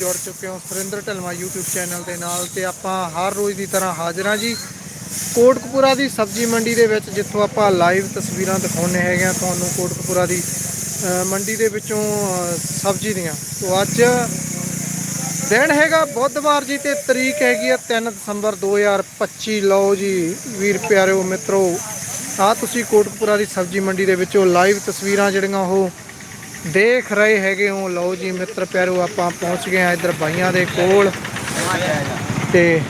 ਜੁੜ ਚੁੱਕੇ ਹਾਂ ਸੁਰਿੰਦਰ ਢਲਵਾ YouTube ਚੈਨਲ ਦੇ ਨਾਲ ਤੇ ਆਪਾਂ ਹਰ ਰੋਜ਼ ਦੀ ਤਰ੍ਹਾਂ ਹਾਜ਼ਰ ਹਾਂ ਜੀ। ਕੋਟਕਪੂਰਾ ਦੀ ਸਬਜ਼ੀ ਮੰਡੀ ਦੇ ਵਿੱਚ ਜਿੱਥੋਂ ਆਪਾਂ ਲਾਈਵ ਤਸਵੀਰਾਂ ਦਿਖਾਉਂਦੇ ਹੈਗੇ ਆ ਤੁਹਾਨੂੰ ਕੋਟਕਪੂਰਾ ਦੀ ਮੰਡੀ ਦੇ ਵਿੱਚੋਂ ਸਬਜ਼ੀ ਦੀਆਂ। ਤੋਂ ਅੱਜ ਦਿਨ ਹੈਗਾ ਬੁੱਧਵਾਰ ਜੀ ਤੇ ਤਰੀਕ ਹੈਗੀ ਆ 3 ਦਸੰਬਰ 2025 ਲਓ ਜੀ ਵੀਰ ਪਿਆਰਿਓ ਮਿੱਤਰੋ ਆ ਤੁਸੀਂ ਕੋਟਕਪੂਰਾ ਦੀ ਸਬਜ਼ੀ ਮੰਡੀ ਦੇ ਵਿੱਚੋਂ ਲਾਈਵ ਤਸਵੀਰਾਂ ਜਿਹੜੀਆਂ ਉਹ ਦੇਖ ਰਹੇ ਹੈਗੇ ਹੋ। ਲਓ ਜੀ ਮਿੱਤਰ ਪਿਆਰਿਓ ਆਪਾਂ ਪਹੁੰਚ ਗਏ ਆ ਇੱਧਰ ਬਾਈਆਂ ਦੇ ਕੋਲ। ਤੇ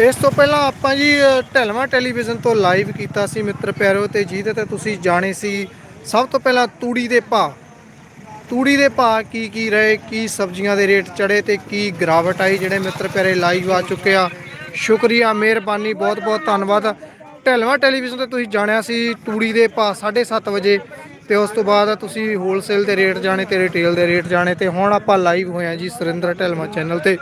ਇਸ ਤੋਂ ਪਹਿਲਾਂ ਆਪਾਂ ਜੀ ਅ, ਟੈਲੀਵਿਜ਼ਨ ਤੋਂ ਲਾਈਵ ਕੀਤਾ ਸੀ ਮਿੱਤਰ ਪਿਆਰਿਓ ਤੇ ਜਿਹਦੇ ਤੇ ਤੁਸੀਂ ਜਾਣੇ ਸੀ। ਸਭ ਤੋਂ ਪਹਿਲਾਂ ਤੂੜੀ ਦੇ ਭਾਅ। ਤੂੜੀ ਦੇ ਭਾਅ ਕੀ ਕੀ ਰਹੇ ਕੀ ਸਬਜ਼ੀਆਂ ਦੇ ਰੇਟ ਚੜੇ ਤੇ ਕੀ ਗਿਰਾਵਟ ਆਈ ਜਿਹੜੇ ਮਿੱਤਰ ਪਿਆਰੇ ਲਾਈਵ ਆ ਚੁੱਕੇ ਆ। ਸ਼ੁਕਰੀਆ ਮਿਹਰਬਾਨੀ ਬਹੁਤ ਬਹੁਤ ਧੰਨਵਾਦ। ਢਲਵਾਂ ਟੈਲੀਵਿਜ਼ਨ ਤੇ ਤੁਸੀਂ ਜਾਣਿਆ ਸੀ ਤੂੜੀ ਦੇ ਭਾਅ 7:30 ਵਜੇ ਤੇ ਉਸ ਤੋਂ ਬਾਅਦ ਤੁਸੀਂ ਹੋਲਸੇਲ ਦੇ ਰੇਟ ਜਾਣੇ ਤੇ ਰਿਟੇਲ ਦੇ ਰੇਟ ਜਾਣੇ ਤੇ ਹੁਣ ਆਪਾਂ ਲਾਈਵ ਹੋਏ ਆ ਜੀ ਸੁਰਿੰਦਰ ਢਲਵਾਂ ਚੈਨਲ ਤੇ।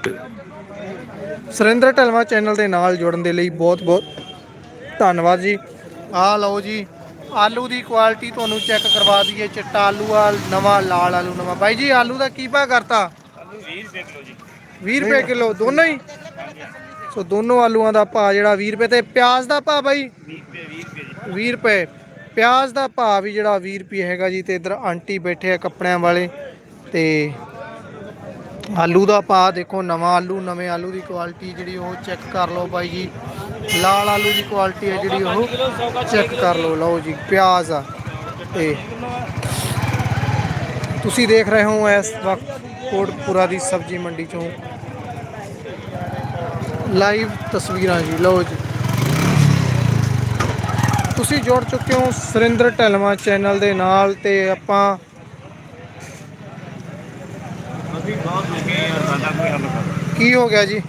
ਸੁਰਿੰਦਰ ਢਲਵਾਂ ਚੈਨਲ ਦੇ ਨਾਲ ਜੁੜਨ ਦੇ ਲਈ ਬਹੁਤ ਬਹੁਤ ਧੰਨਵਾਦ ਜੀ। ਆ ਲਓ ਜੀ ਆਲੂ ਦੀ ਕੁਆਲਿਟੀ ਤੁਹਾਨੂੰ ਚੈੱਕ ਕਰਵਾ ਦਈਏ ਚਿੱਟਾ ਆਲੂ ਆ ਨਵਾਂ ਲਾਲ ਆਲੂ ਨਵਾਂ। ਬਾਈ ਜੀ ਆਲੂ ਦਾ ਕੀ ਭਾਅ ਕਰਤਾ? 20 ਰੁਪਏ ਕਿਲੋ ਜੀ। 20 ਰੁਪਏ ਕਿਲੋ ਦੋਨੋਂ ਹੀ? ਸੋ ਦੋਨੋਂ ਆਲੂਆਂ ਦਾ ਭਾਅ ਜਿਹੜਾ 20 ਰੁਪਏ ਤੇ ਪਿਆਜ਼ ਦਾ ਭਾਅ ਬਾਈ? 20 ਰੁਪਏ ਪਿਆਜ਼ ਦਾ ਭਾਅ ਵੀ ਜਿਹੜਾ 20 ਰੁਪਏ ਹੈਗਾ ਜੀ ਤੇ ਇਧਰ ਆਂਟੀ ਬੈਠੇ ਆ ਕੱਪੜਿਆਂ ਵਾਲੇ ਤੇ ਆਲੂ ਦਾ ਭਾਅ ਦੇਖੋ, ਨਵਾਂ ਆਲੂ, ਨਵੇਂ ਆਲੂ ਦੀ ਕੁਆਲਿਟੀ ਜਿਹੜੀ ਉਹ ਚੈੱਕ ਕਰ ਲਓ ਬਾਈ ਜੀ। ਲਾਲ ਆਲੂ ਦੀ ਕੁਆਲਿਟੀ ਹੈ ਜਿਹੜੀ ਉਹ ਚੈੱਕ ਕਰ ਲਓ ਲਓ ਜੀ, ਪਿਆਜ਼ ਆ ਤੇ ਤੁਸੀਂ ਦੇਖ ਰਹੇ ਹੋ ਇਸ ਵਕਤ ਕੋਟਪੁਰਾ ਦੀ ਸਬਜ਼ੀ ਮੰਡੀ ਚੋਂ ਲਾਈਵ ਤਸਵੀਰਾਂ ਜੀ ਲਓ ਜੀ। ਤੁਸੀਂ ਜੁੜ ਚੁੱਕੇ ਹੋ ਸੁਰਿੰਦਰ ਢਲਵਾ ਚੈਨਲ ਦੇ ਨਾਲ ਤੇ ਆਪਾਂ ਅਸੀਂ ਬਹੁਤ ਦੁਖੀ ਹਾਂ ਸਾਡਾ ਕੋਈ ਹੱਲ ਕਰੋ। ਕੀ ਹੋ ਗਿਆ ਜੀ?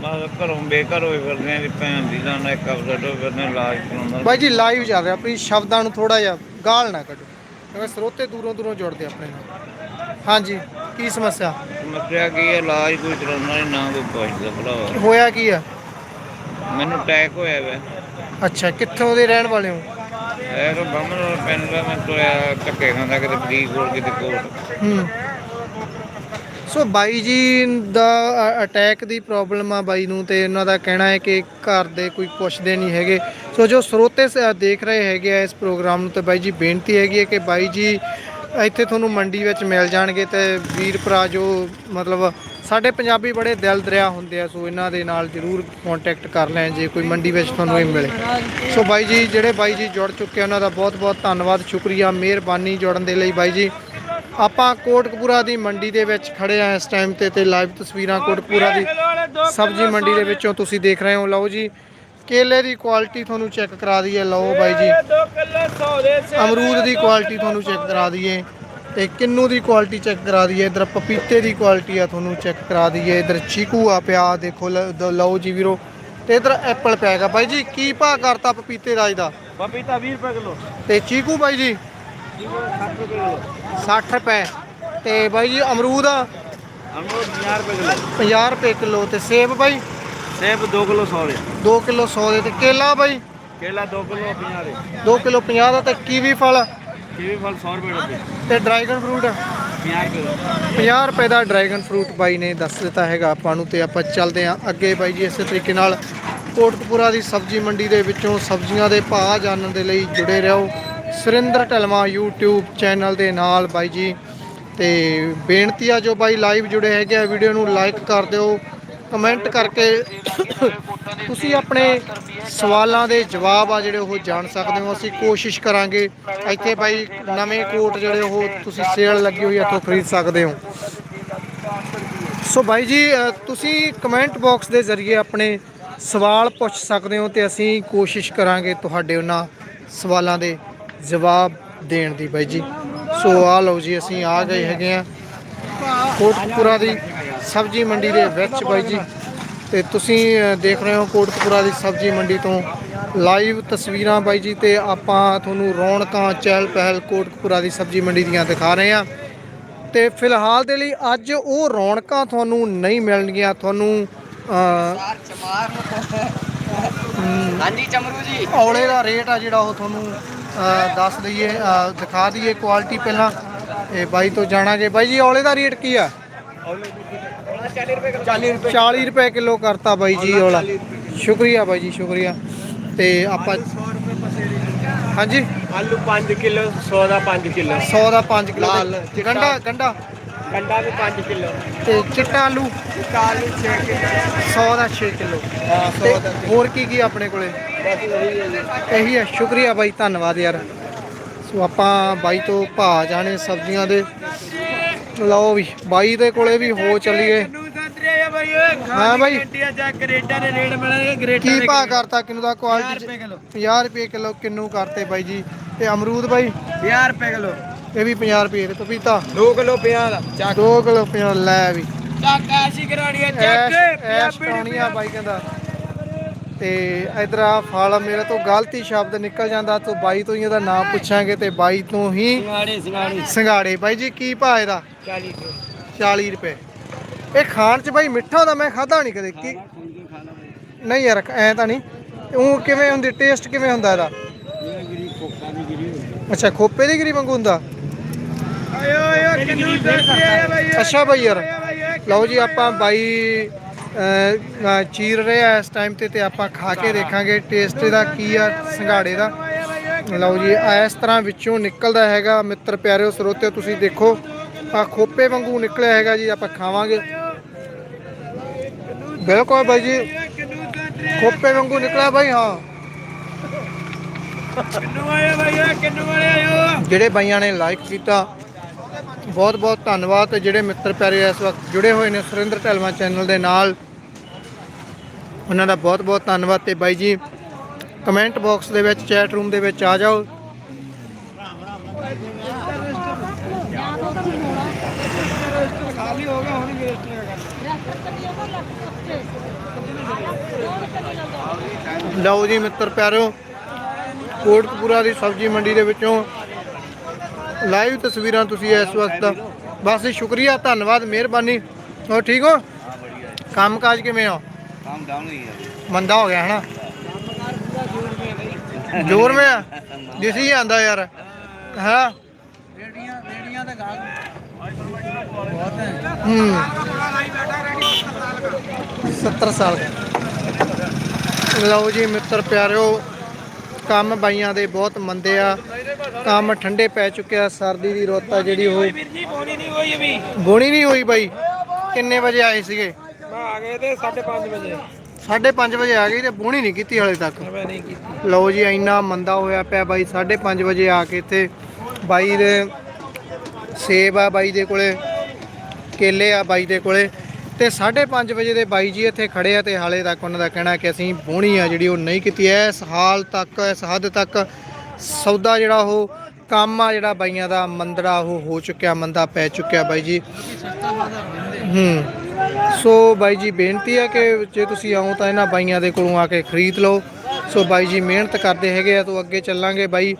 ਬਸ ਘਰੋਂ ਬੇਘਰ ਹੋਏ ਫਿਰਦੇ ਆਂ ਜੀ ਭੈਣ ਦੀ ਦਾ ਨਾ ਇੱਕ ਅਫਸਰ ਤੋਂ ਫਿਰਦੇ ਆਂ, ਇਲਾਜ ਕਰਾਉਂਦਾ ਬਾਈ ਜੀ ਲਾਈਵ ਚੱਲ ਰਿਹਾ ਆਪਣੀ ਸ਼ਬਦਾਂ ਨੂੰ ਥੋੜਾ ਜਿਹਾ ਗਾਲ ਨਾ ਕੱਢੋ। ਕਿਉਂਕਿ ਸਰੋਤੇ ਦੂਰੋਂ ਦੂਰੋਂ ਜੁੜਦੇ ਆਪਣੇ ਨਾਲ। ਹਾਂਜੀ ਕੀ ਸਮੱਸਿਆ? ਸਮੱਸਿਆ ਕੀ ਹੈ ਇਲਾਜ ਕੋਈ ਕਰਾਉਂਦਾ ਨਹੀਂ ਨਾ ਕੋਈ ਪੁੱਛਦਾ ਭਲਾ ਹੋਇਆ ਕੀ ਆ? ਮੈਨੂੰ ਅਟੈਕ ਹੋਇਆ ਵੇ। ਅੱਛਾ ਕਿੱਥੋਂ ਦੇ ਰਹਿਣ ਵਾਲੇ ਹੋ? ਇਹ ਤਾਂ ਬੰਮਨ ਪਿੰਡ ਦਾ ਮੈਂ ਤੋਇਆ ਧੱਕੇ ਖਾਂਦਾ ਕਿਤੇ ਫਰੀਦਕੋਟ ਕਿਤੇ ਕੋਟ। ਹੂੰ। ਸੋ ਬਾਈ ਜੀ ਦਾ ਅਟੈਕ ਦੀ ਪ੍ਰੋਬਲਮ ਆ ਬਾਈ ਨੂੰ ਤੇ ਉਹਨਾਂ ਦਾ ਕਹਿਣਾ ਹੈ ਕਿ ਘਰ ਦੇ ਕੋਈ ਪੁੱਛਦੇ ਨਹੀਂ ਹੈਗੇ। ਸੋ ਜੋ ਸਰੋਤੇ ਸ- ਦੇਖ ਰਹੇ ਹੈਗੇ ਆ ਇਸ ਪ੍ਰੋਗਰਾਮ ਨੂੰ ਤੇ ਬਾਈ ਜੀ ਬੇਨਤੀ ਹੈਗੀ ਹੈ ਕਿ ਬਾਈ ਜੀ ਇੱਥੇ ਤੁਹਾਨੂੰ ਮੰਡੀ ਵਿੱਚ ਮਿਲ ਜਾਣਗੇ ਤੇ ਵੀਰ ਭਰਾ ਜੋ ਮਤਲਬ ਸਾਡੇ ਪੰਜਾਬੀ ਬੜੇ ਦਿਲ ਦਰਿਆ ਹੁੰਦੇ ਆ ਸੋ ਇਹਨਾਂ ਦੇ ਨਾਲ ਜਰੂਰ ਕੰਟੈਕਟ ਕਰ ਲੈਣ ਜੇ ਕੋਈ ਮੰਡੀ ਵਿੱਚ ਤੁਹਾਨੂੰ ਇਹ ਮਿਲੇ। ਸੋ ਬਾਈ ਜੀ ਜਿਹੜੇ ਬਾਈ ਜੀ ਜੁੜ ਚੁੱਕੇ ਆ, ਉਹਨਾਂ ਦਾ ਬਹੁਤ ਬਹੁਤ ਧੰਨਵਾਦ ਸ਼ੁਕਰੀਆ ਮਿਹਰਬਾਨੀ ਜੁੜਨ ਦੇ ਲਈ ਬਾਈ ਜੀ। ਆਪਾਂ ਕੋਟਕਪੂਰਾ ਦੀ ਮੰਡੀ ਦੇ ਵਿੱਚ ਖੜੇ ਆ ਇਸ ਟਾਈਮ ਤੇ ਤੇ ਲਾਈਵ ਤਸਵੀਰਾਂ ਕੋਟਕਪੂਰਾ ਦੀ ਸਬਜ਼ੀ ਮੰਡੀ ਦੇ ਵਿੱਚੋਂ ਤੁਸੀਂ ਦੇਖ ਰਹੇ ਹੋ। ਲਓ ਜੀ ਕੇਲੇ ਦੀ ਕੁਆਲਿਟੀ ਤੁਹਾਨੂੰ ਚੈੱਕ ਕਰਾ ਦਈਏ ਲਓ ਬਾਈ ਜੀ। 2 ਕਿਲੋ 100 ਦੇ ਅਮਰੂਦ ਦੀ ਕੁਆਲਿਟੀ ਤੁਹਾਨੂੰ ਚੈੱਕ ਕਰਾ ਦਈਏ ਤੇ ਕਿੰਨੂ ਦੀ ਕੁਆਲਿਟੀ ਚੈੱਕ ਕਰਾ ਦਈਏ ਇਧਰ ਪਪੀਤੇ ਦੀ ਕੁਆਲਿਟੀ ਆ ਤੁਹਾਨੂੰ ਚੈੱਕ ਕਰਾ ਦਈਏ। ਇਧਰ ਚੀਕੂ ਆ ਪਿਆ ਦੇਖੋ ਲਓ ਜੀ ਵੀਰੋ। ਤੇ ਇਧਰ ਐਪਲ ਪਿਆ ਹੈਗਾ ਬਾਈ ਜੀ ਕੀ ਭਾਅ ਕਰਤਾ ਪਪੀਤੇ ਦਾ ਇਹਦਾ ਪਪੀਤਾ 20 ਰੁਪਏ ਕਿਲੋ। ਤੇ ਚੀਕੂ ਬਾਈ ਜੀ? 60 ਰੁਪਏ। ਕਿਲੋ 60 ਰੁਪਏ ਤੇ ਬਾਈ ਜੀ ਅਮਰੂਦ ਆ? ਅਮਰੂਦ 50 ਰੁਪਏ ਕਿਲੋ। 50 ਰੁਪਏ ਕਿਲੋ। ਤੇ ਸੇਬ ਬਾਈ? ਸੇਬ 2 ਕਿਲੋ 100 ਦੇ। 2 ਕਿਲੋ 100 ਦੇ ਤੇ ਕੇਲਾ ਬਾਈ? ਕੇਲਾ 2 ਕਿਲੋ 50 ਦੇ। 2 ਕਿਲੋ 50 ਦਾ ਤੇ ਕੀਵੀ ਫਲ? ਕੀਵੀ ਫਲ 100 ਰੁਪਏ ਦੇ ਤੇ ਡਰੈਗਨ ਫਰੂਟ? 50 ਕਿਲੋ 50 ਰੁਪਏ ਦਾ ਡਰੈਗਨ ਫਰੂਟ ਬਾਈ ਨੇ ਦੱਸ ਦਿੱਤਾ ਹੈਗਾ ਆਪਾਂ ਨੂੰ ਤੇ ਆਪਾਂ ਚੱਲਦੇ ਹਾਂ ਅੱਗੇ ਬਾਈ ਜੀ ਇਸੇ ਤਰੀਕੇ ਨਾਲ। ਕੋਟਕਪੂਰਾ ਦੀ ਸਬਜ਼ੀ ਮੰਡੀ ਦੇ ਵਿੱਚੋਂ ਸਬਜ਼ੀਆਂ ਦੇ ਭਾਅ ਜਾਣਨ ਦੇ ਲਈ ਜੁੜੇ ਰਹੋ। ਸੁਰਿੰਦਰ ਢਲਵਾ YouTube ਚੈਨਲ ਦੇ ਨਾਲ ਬਾਈ ਜੀ। ਤੇ ਬੇਨਤੀ ਆ ਜੋ ਬਾਈ ਲਾਈਵ ਜੁੜੇ ਹੈਗੇ ਆ ਵੀਡੀਓ ਨੂੰ ਲਾਈਕ ਕਰ ਦਿਓ। ਕਮੈਂਟ ਕਰਕੇ ਤੁਸੀਂ ਆਪਣੇ ਸਵਾਲਾਂ ਦੇ ਜਵਾਬ ਆ ਜਿਹੜੇ ਉਹ ਜਾਣ ਸਕਦੇ ਹੋ। ਅਸੀਂ ਕੋਸ਼ਿਸ਼ ਕਰਾਂਗੇ। ਇੱਥੇ ਬਾਈ ਨਵੇਂ ਕੋਟ ਜਿਹੜੇ ਉਹ ਤੁਸੀਂ ਸੇਲ ਲੱਗੀ ਹੋਈ ਇੱਥੋਂ ਖਰੀਦ ਸਕਦੇ ਹੋ। ਸੋ ਬਾਈ ਜੀ ਤੁਸੀਂ ਕਮੈਂਟ ਬਾਕਸ ਦੇ ਜ਼ਰੀਏ ਆਪਣੇ ਸਵਾਲ ਪੁੱਛ ਸਕਦੇ ਹੋ ਤੇ ਅਸੀਂ ਕੋਸ਼ਿਸ਼ ਕਰਾਂਗੇ ਤੁਹਾਡੇ ਉਹਨਾਂ ਸਵਾਲਾਂ ਦੇ ਜਵਾਬ ਦੇਣ ਦੀ ਬਾਈ ਜੀ। ਸੋ ਆ ਲਓ ਜੀ, ਅਸੀਂ ਆ ਗਏ ਹੈਗੇ ਆ ਕੋਟਪੁਰਾ ਦੀ ਸਬਜ਼ੀ ਮੰਡੀ ਦੇ ਵਿੱਚ ਬਾਈ ਜੀ। ਤੇ ਤੁਸੀਂ ਦੇਖ ਰਹੇ ਹੋ ਕੋਟਕਪੂਰਾ ਦੀ ਸਬਜ਼ੀ ਮੰਡੀ ਤੋਂ ਲਾਈਵ ਤਸਵੀਰਾਂ ਬਾਈ ਜੀ ਤੇ ਆਪਾਂ ਤੁਹਾਨੂੰ ਰੌਣਕਾਂ ਚਹਿਲ ਪਹਿਲ ਕੋਟਕਪੂਰਾ ਦੀ ਸਬਜ਼ੀ ਮੰਡੀ ਦੀਆਂ ਦਿਖਾ ਰਹੇ ਹਾਂ। ਤੇ ਫਿਲਹਾਲ ਦੇ ਲਈ ਅੱਜ ਉਹ ਰੌਣਕਾਂ ਤੁਹਾਨੂੰ ਨਹੀਂ ਮਿਲਣਗੀਆਂ ਤੁਹਾਨੂੰ ਹਾਂਜੀ ਚਮਰੂ ਜੀ। ਔਲੇ ਦਾ ਰੇਟ ਆ ਜਿਹੜਾ ਉਹ ਤੁਹਾਨੂੰ ਦੱਸ ਦਈਏ ਦਿਖਾ ਦਈਏ ਕੁਆਲਿਟੀ ਪਹਿਲਾਂ। ਤੇ ਬਾਈ ਤੋਂ ਜਾਣਾਂਗੇ। ਬਾਈ ਜੀ ਔਲੇ ਦਾ ਰੇਟ ਕੀ ਆ? 40 ਰੁਪਏ 40 ਰੁਪਏ ਕਿਲੋ ਕਰਤਾ ਬਾਈ ਜੀ ਔਲਾ ਸ਼ੁਕਰੀਆ ਬਾਈ ਜੀ ਸ਼ੁਕਰੀਆ। ਤੇ ਆਪਾਂ ਹਾਂਜੀ? ਆਲੂ 5 ਕਿਲੋ 100 ਦਾ 5 ਕਿਲੋ। 100 ਦਾ 5 ਕਿਲੋ। ਚਿੱਟਾ। ਗੰਡਾ ਗੰਡਾ। ਗੰਡਾ ਵੀ 5 ਕਿਲੋ। ਤੇ ਚਿੱਟਾ ਆਲੂ? ਆਲੂ 6 ਕਿਲੋ। 100 ਦਾ 6 ਕਿਲੋ। ਹਾਂ ਤੇ ਹੋਰ ਕੀ ਕੀ ਆਪਣੇ ਕੋਲੇ? ਇਹੀ ਹੈ ਸ਼ੁਕਰੀਆ ਬਾਈ ਧੰਨਵਾਦ ਯਾਰ। ਸੋ ਆਪਾਂ ਬਾਈ ਤੋਂ ਭਾ ਜਾਣੇ ਸਬਜ਼ੀਆਂ ਦੇ। ਲਓ ਵੀ ਬਾਈ ਦੇ ਕੋਲੇ ਵੀ ਹੋ ਚੱਲੀਏ। ਹਾਂ ਬਾਈ। ਇੰਡੀਆ ਜਾ ਗ੍ਰੇਟਾਂ ਦੇ ਰੇਟ ਮਿਲਣਗੇ ਗ੍ਰੇਟਾਂ ਕੀ ਭਾ ਕਰਤਾ ਕਿਨੂੰ ਦਾ ਕੁਆਲਿਟੀ ਰੁਪਏ ਕਿਲੋ। 50 ਰੁਪਏ ਕਿਲੋ ਕਿੰਨੂ ਕਰਤੇ ਬਾਈ ਜੀ। ਤੇ ਅਮਰੂਦ ਬਾਈ? 50 ਰੁਪਏ ਕਿਲੋ। ਇਹ ਵੀ 50 ਰੁਪਏ ਤੇ ਪਪੀਤਾ। 2 ਕਿਲੋ 50 ਦਾ ਚੱਕ। 2 ਕਿਲੋ 50 ਲੈ ਵੀ। ਚੱਕ ਐਸੀ ਕਰਾਣੀ ਐਸ਼ ਚੱਕ। ਐਸ਼ ਆ ਬਾਈ ਕਹਿੰਦਾ। ਤੇ ਇਧਰ ਆ ਫਲ ਮੇਰੇ ਤੋਂ ਗਲਤੀ ਸ਼ਬਦ ਨਿਕਲ ਜਾਂਦਾ ਤੋਂ ਬਾਈ ਤੋਂ ਹੀ ਇਹਦਾ ਨਾਮ ਪੁੱਛਾਂਗੇ ਤੇ ਬਾਈ ਤੋਂ ਹੀ ਸਿੰਗਾੜੀ। ਸਿੰਗਾੜੇ। ਬਾਈ ਜੀ ਕੀ ਭਾਅ ਇਹਦਾ? 40 ਰੁਪਏ। 40 ਰੁਪਏ। ਇਹ ਖਾਣ ਚ ਬਾਈ ਮਿੱਠਾ ਹੁੰਦਾ ਮੈਂ ਖਾਦਾ ਨਹੀਂ ਕਦੇ ਕੀ? ਨਹੀਂ ਯਾਰ ਐ ਤਾਂ ਨਹੀਂ। ਉਹ ਕਿਵੇਂ ਹੁੰਦੀ ਟੇਸਟ ਕਿਵੇਂ ਹੁੰਦਾ ਇਹਦਾ? ਅੱਛਾ ਖੋਪੇ ਦੀ ਗਰੀ ਵਾਂਗੂ ਹੁੰਦਾ? ਕਿੰਨੂ ਆ ਅੱਛਾ ਬਾਈ ਯਾਰ। ਲਓ ਜੀ ਆਪਾਂ ਬਾਈ ਅਹ, ਅਹ, ਚੀਰ ਰਹੇ ਆ ਇਸ ਟਾਈਮ ਤੇ ਤੇ ਆਪਾਂ ਖਾ ਕੇ ਦੇਖਾਂਗੇ ਟੇਸਟ ਇਹਦਾ ਕੀ ਆ ਸੰਘਾੜੇ ਦਾ। ਲਓ ਜੀ ਇਸ ਤਰ੍ਹਾਂ ਵਿੱਚੋਂ ਨਿਕਲਦਾ ਹੈਗਾ ਮਿੱਤਰ ਪਿਆਰਿਓ ਸਰੋਤਿਓ ਤੁਸੀਂ ਦੇਖੋ। ਆ ਖੋਪੇ ਵਾਂਗੂ ਨਿਕਲਿਆ ਹੈਗਾ ਜੀ, ਆਪਾਂ ਖਾਵਾਂਗੇ। ਬਿਲਕੁਲ ਬਾਈ ਜੀ, ਖੋਪੇ ਵਾਂਗੂ ਨਿਕਲਿਆ ਬਾਈ, ਹਾਂ। ਕਿੰਨੂ ਆਇਆ ਭਾਈ ਕਿੰਨੂ ਵਾਲੇ ਆਇਓ ਜਿਹੜੇ ਬਾਈਆਂ ਨੇ ਲਾਈਕ ਕੀਤਾ ਬਹੁਤ ਬਹੁਤ ਧੰਨਵਾਦ ਤੇ ਜਿਹੜੇ ਮਿੱਤਰ ਪਿਆਰੇ ਇਸ ਵਕਤ ਜੁੜੇ ਹੋਏ ਨੇ ਸੁਰਿੰਦਰ ਢਲਵਾ ਚੈਨਲ ਦੇ ਨਾਲ। ਉਹਨਾਂ ਦਾ ਬਹੁਤ ਬਹੁਤ ਧੰਨਵਾਦ ਤੇ ਬਾਈ ਜੀ ਕਮੈਂਟ ਬਾਕਸ ਦੇ ਵਿੱਚ ਚੈਟ ਰੂਮ ਦੇ ਵਿੱਚ ਆ ਜਾਓ ਖਾਲੀ ਹੋ ਗਿਆ ਹੁਣ ਵੇਸਟ ਲਓ ਜੀ ਮਿੱਤਰ ਪਿਆਰਿਓ ਕੋਟਕਪੂਰਾ ਦੀ ਸਬਜ਼ੀ ਮੰਡੀ ਦੇ ਵਿੱਚੋਂ ਲਾਈਵ ਤਸਵੀਰਾਂ ਤੁਸੀਂ ਇਸ ਵਕਤ ਬਸ ਸ਼ੁਕਰੀਆ ਧੰਨਵਾਦ ਮਿਹਰਬਾਨੀ। ਹੋ ਠੀਕ ਹੋ? ਕੰਮ ਕਾਜ ਕਿਵੇਂ ਹੋ ਕੰਮ ਡਾਊਨ ਹੀ ਹੈ ਮੰਦਾ ਹੋ ਗਿਆ ਹਨਾ? ਜ਼ੋਰ ਮੇ ਆ ਦਿਸੀ ਜਾਂਦਾ ਯਾਰ। ਹਾਂ? ਰੇੜੀਆਂ ਰੇੜੀਆਂ ਦਾ ਗਾਲ ਹੂੰ। 70 ਸਾਲ। ਲਓ ਜੀ ਮਿੱਤਰ ਪਿਆਰਿਓ ਕੰਮ ਬਾਈਆਂ ਦੇ ਬਹੁਤ ਮੰਦੇ ਆ। ਕੰਮ ਠੰਡੇ ਪੈ ਚੁੱਕਿਆ ਸਰਦੀ ਦੀ ਰੁੱਤ ਆ ਜਿਹੜੀ ਉਹ। ਬੋਣੀ ਨਹੀਂ ਹੋਈ ਬਾਈ। ਕਿੰਨੇ ਵਜੇ ਆਏ ਸੀਗੇ? ਮੈਂ ਆ ਗਏ ਤੇ 5:30 ਵਜੇ। 5:30 ਵਜੇ ਆ ਗਈ ਤੇ ਬੋਣੀ ਨਹੀਂ ਕੀਤੀ ਹਲੇ ਤੱਕ। ਮੈਂ ਨਹੀਂ ਕੀਤੀ। ਲਓ ਜੀ ਇੰਨਾ ਮੰਦਾ ਹੋਇਆ ਪਿਆ ਬਾਈ 5:30 ਵਜੇ ਆ ਕੇ ਇੱਥੇ ਬਾਈ ਦੇ ਸੇਬ ਆ ਬਾਈ ਦੇ ਕੋਲੇ ਕੇਲੇ ਆ ਬਾਈ ਦੇ ਕੋਲੇ। ਤੇ 5:30 ਵਜੇ ਦੇ ਬਾਈ ਜੀ ਇੱਥੇ ਖੜੇ ਆ ਤੇ ਹਾਲੇ ਤੱਕ ਉਹਨਾਂ ਦਾ ਕਹਿਣਾ ਕਿ ਅਸੀਂ ਬੋਣੀ ਆ ਜਿਹੜੀ ਉਹ ਨਹੀਂ ਕੀਤੀ ਇਸ ਹਾਲ ਤੱਕ, ਇਸ ਹੱਦ ਤੱਕ ਸੌਦਾ ਜਿਹੜਾ ਉਹ ਕੰਮ ਆ, ਜਿਹੜਾ ਬਾਈਆਂ ਦਾ ਮੰਦੜਾ ਉਹ ਹੋ ਚੁੱਕਿਆ, ਮੰਦਾ ਪੈ ਚੁੱਕਿਆ ਬਾਈ ਜੀ। ਹੂੰ। ਸੋ ਬਾਈ ਜੀ ਬੇਨਤੀ ਹੈ ਕਿ ਜੇ ਤੁਸੀਂ ਆਓ ਤਾਂ ਇਹਨਾਂ ਬਾਈਆਂ ਦੇ ਕੋਲੋਂ ਆ ਕੇ ਖਰੀਦ ਲਓ। ਸੋ ਬਾਈ ਜੀ ਮਿਹਨਤ ਕਰਦੇ ਹੈਗੇ ਆ, ਤੋਂ ਅੱਗੇ ਚੱਲਾਂਗੇ ਬਾਈ।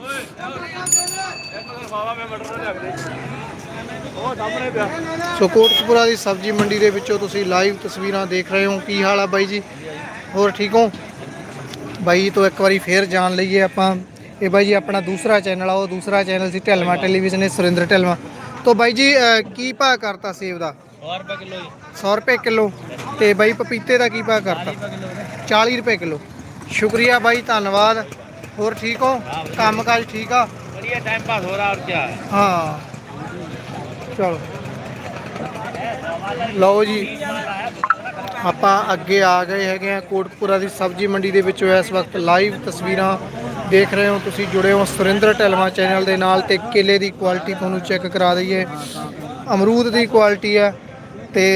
ਸੋ ਕੋਟਕਪੂਰਾ ਦੀ ਸਬਜ਼ੀ ਮੰਡੀ ਦੇ ਵਿੱਚੋਂ ਤੁਸੀਂ ਲਾਈਵ ਤਸਵੀਰਾਂ ਦੇਖ ਰਹੇ ਹੋ। ਕੀ ਹਾਲ ਆ ਬਾਈ ਜੀ? ਹੋਰ ਠੀਕ ਹੋ? ਬਾਈ ਤੋਂ ਇੱਕ ਵਾਰੀ ਫੇਰ ਜਾਣ ਲਈਏ ਆਪਾਂ। ਇਹ ਬਾਈ ਜੀ ਆਪਣਾ ਦੂਸਰਾ ਚੈਨਲ ਆ ਉਹ ਦੂਸਰਾ ਚੈਨਲ ਸੀ ਢਲਮਾ ਟੈਲੀਵਿਜ਼ਨ ਨੇ ਸੁਰਿੰਦਰ ਢਲਮਾ ਤੋਂ ਬਾਈ ਜੀ ਕੀ ਭਾਅ ਕਰਤਾ ਸੇਬ ਦਾ? 100 ਰੁਪਏ ਕਿਲੋ ਜੀ। 100 ਰੁਪਏ ਕਿਲੋ। ਤੇ ਬਾਈ ਪਪੀਤੇ ਦਾ ਕੀ ਭਾਅ ਕਰਤਾ? 40 ਰੁਪਏ ਕਿਲੋ ਸ਼ੁਕਰੀਆ ਬਾਈ ਧੰਨਵਾਦ। ਹੋਰ ਠੀਕ ਹੋ? ਕੰਮ ਕਾਜ ਠੀਕ ਆ? ਵਧੀਆ ਟਾਈਮ ਪਾਸ ਹੋ ਰਿਹਾ ਹੋਰ ਕੀ ਹਾਂ। ਚਲ। ਲਓ ਜੀ, ਆਪਾਂ ਅੱਗੇ ਆ ਗਏ ਹੈਗੇ ਆ ਕੋਟਪੁਰਾ ਦੀ ਸਬਜ਼ੀ ਮੰਡੀ ਦੇ ਵਿੱਚੋਂ ਇਸ ਵਕਤ ਲਾਈਵ ਤਸਵੀਰਾਂ ਦੇਖ ਰਹੇ ਹੋ। ਤੁਸੀਂ ਜੁੜੇ ਹੋ ਸੁਰਿੰਦਰ ਟੈਲਵਾ ਚੈਨਲ ਦੇ ਨਾਲ ਤੇ ਕੇਲੇ ਦੀ ਕੁਆਲਿਟੀ ਤੁਹਾਨੂੰ ਚੈੱਕ ਕਰਾ ਦਈਏ। ਅਮਰੂਦ ਦੀ ਕੁਆਲਿਟੀ ਹੈ ਤੇ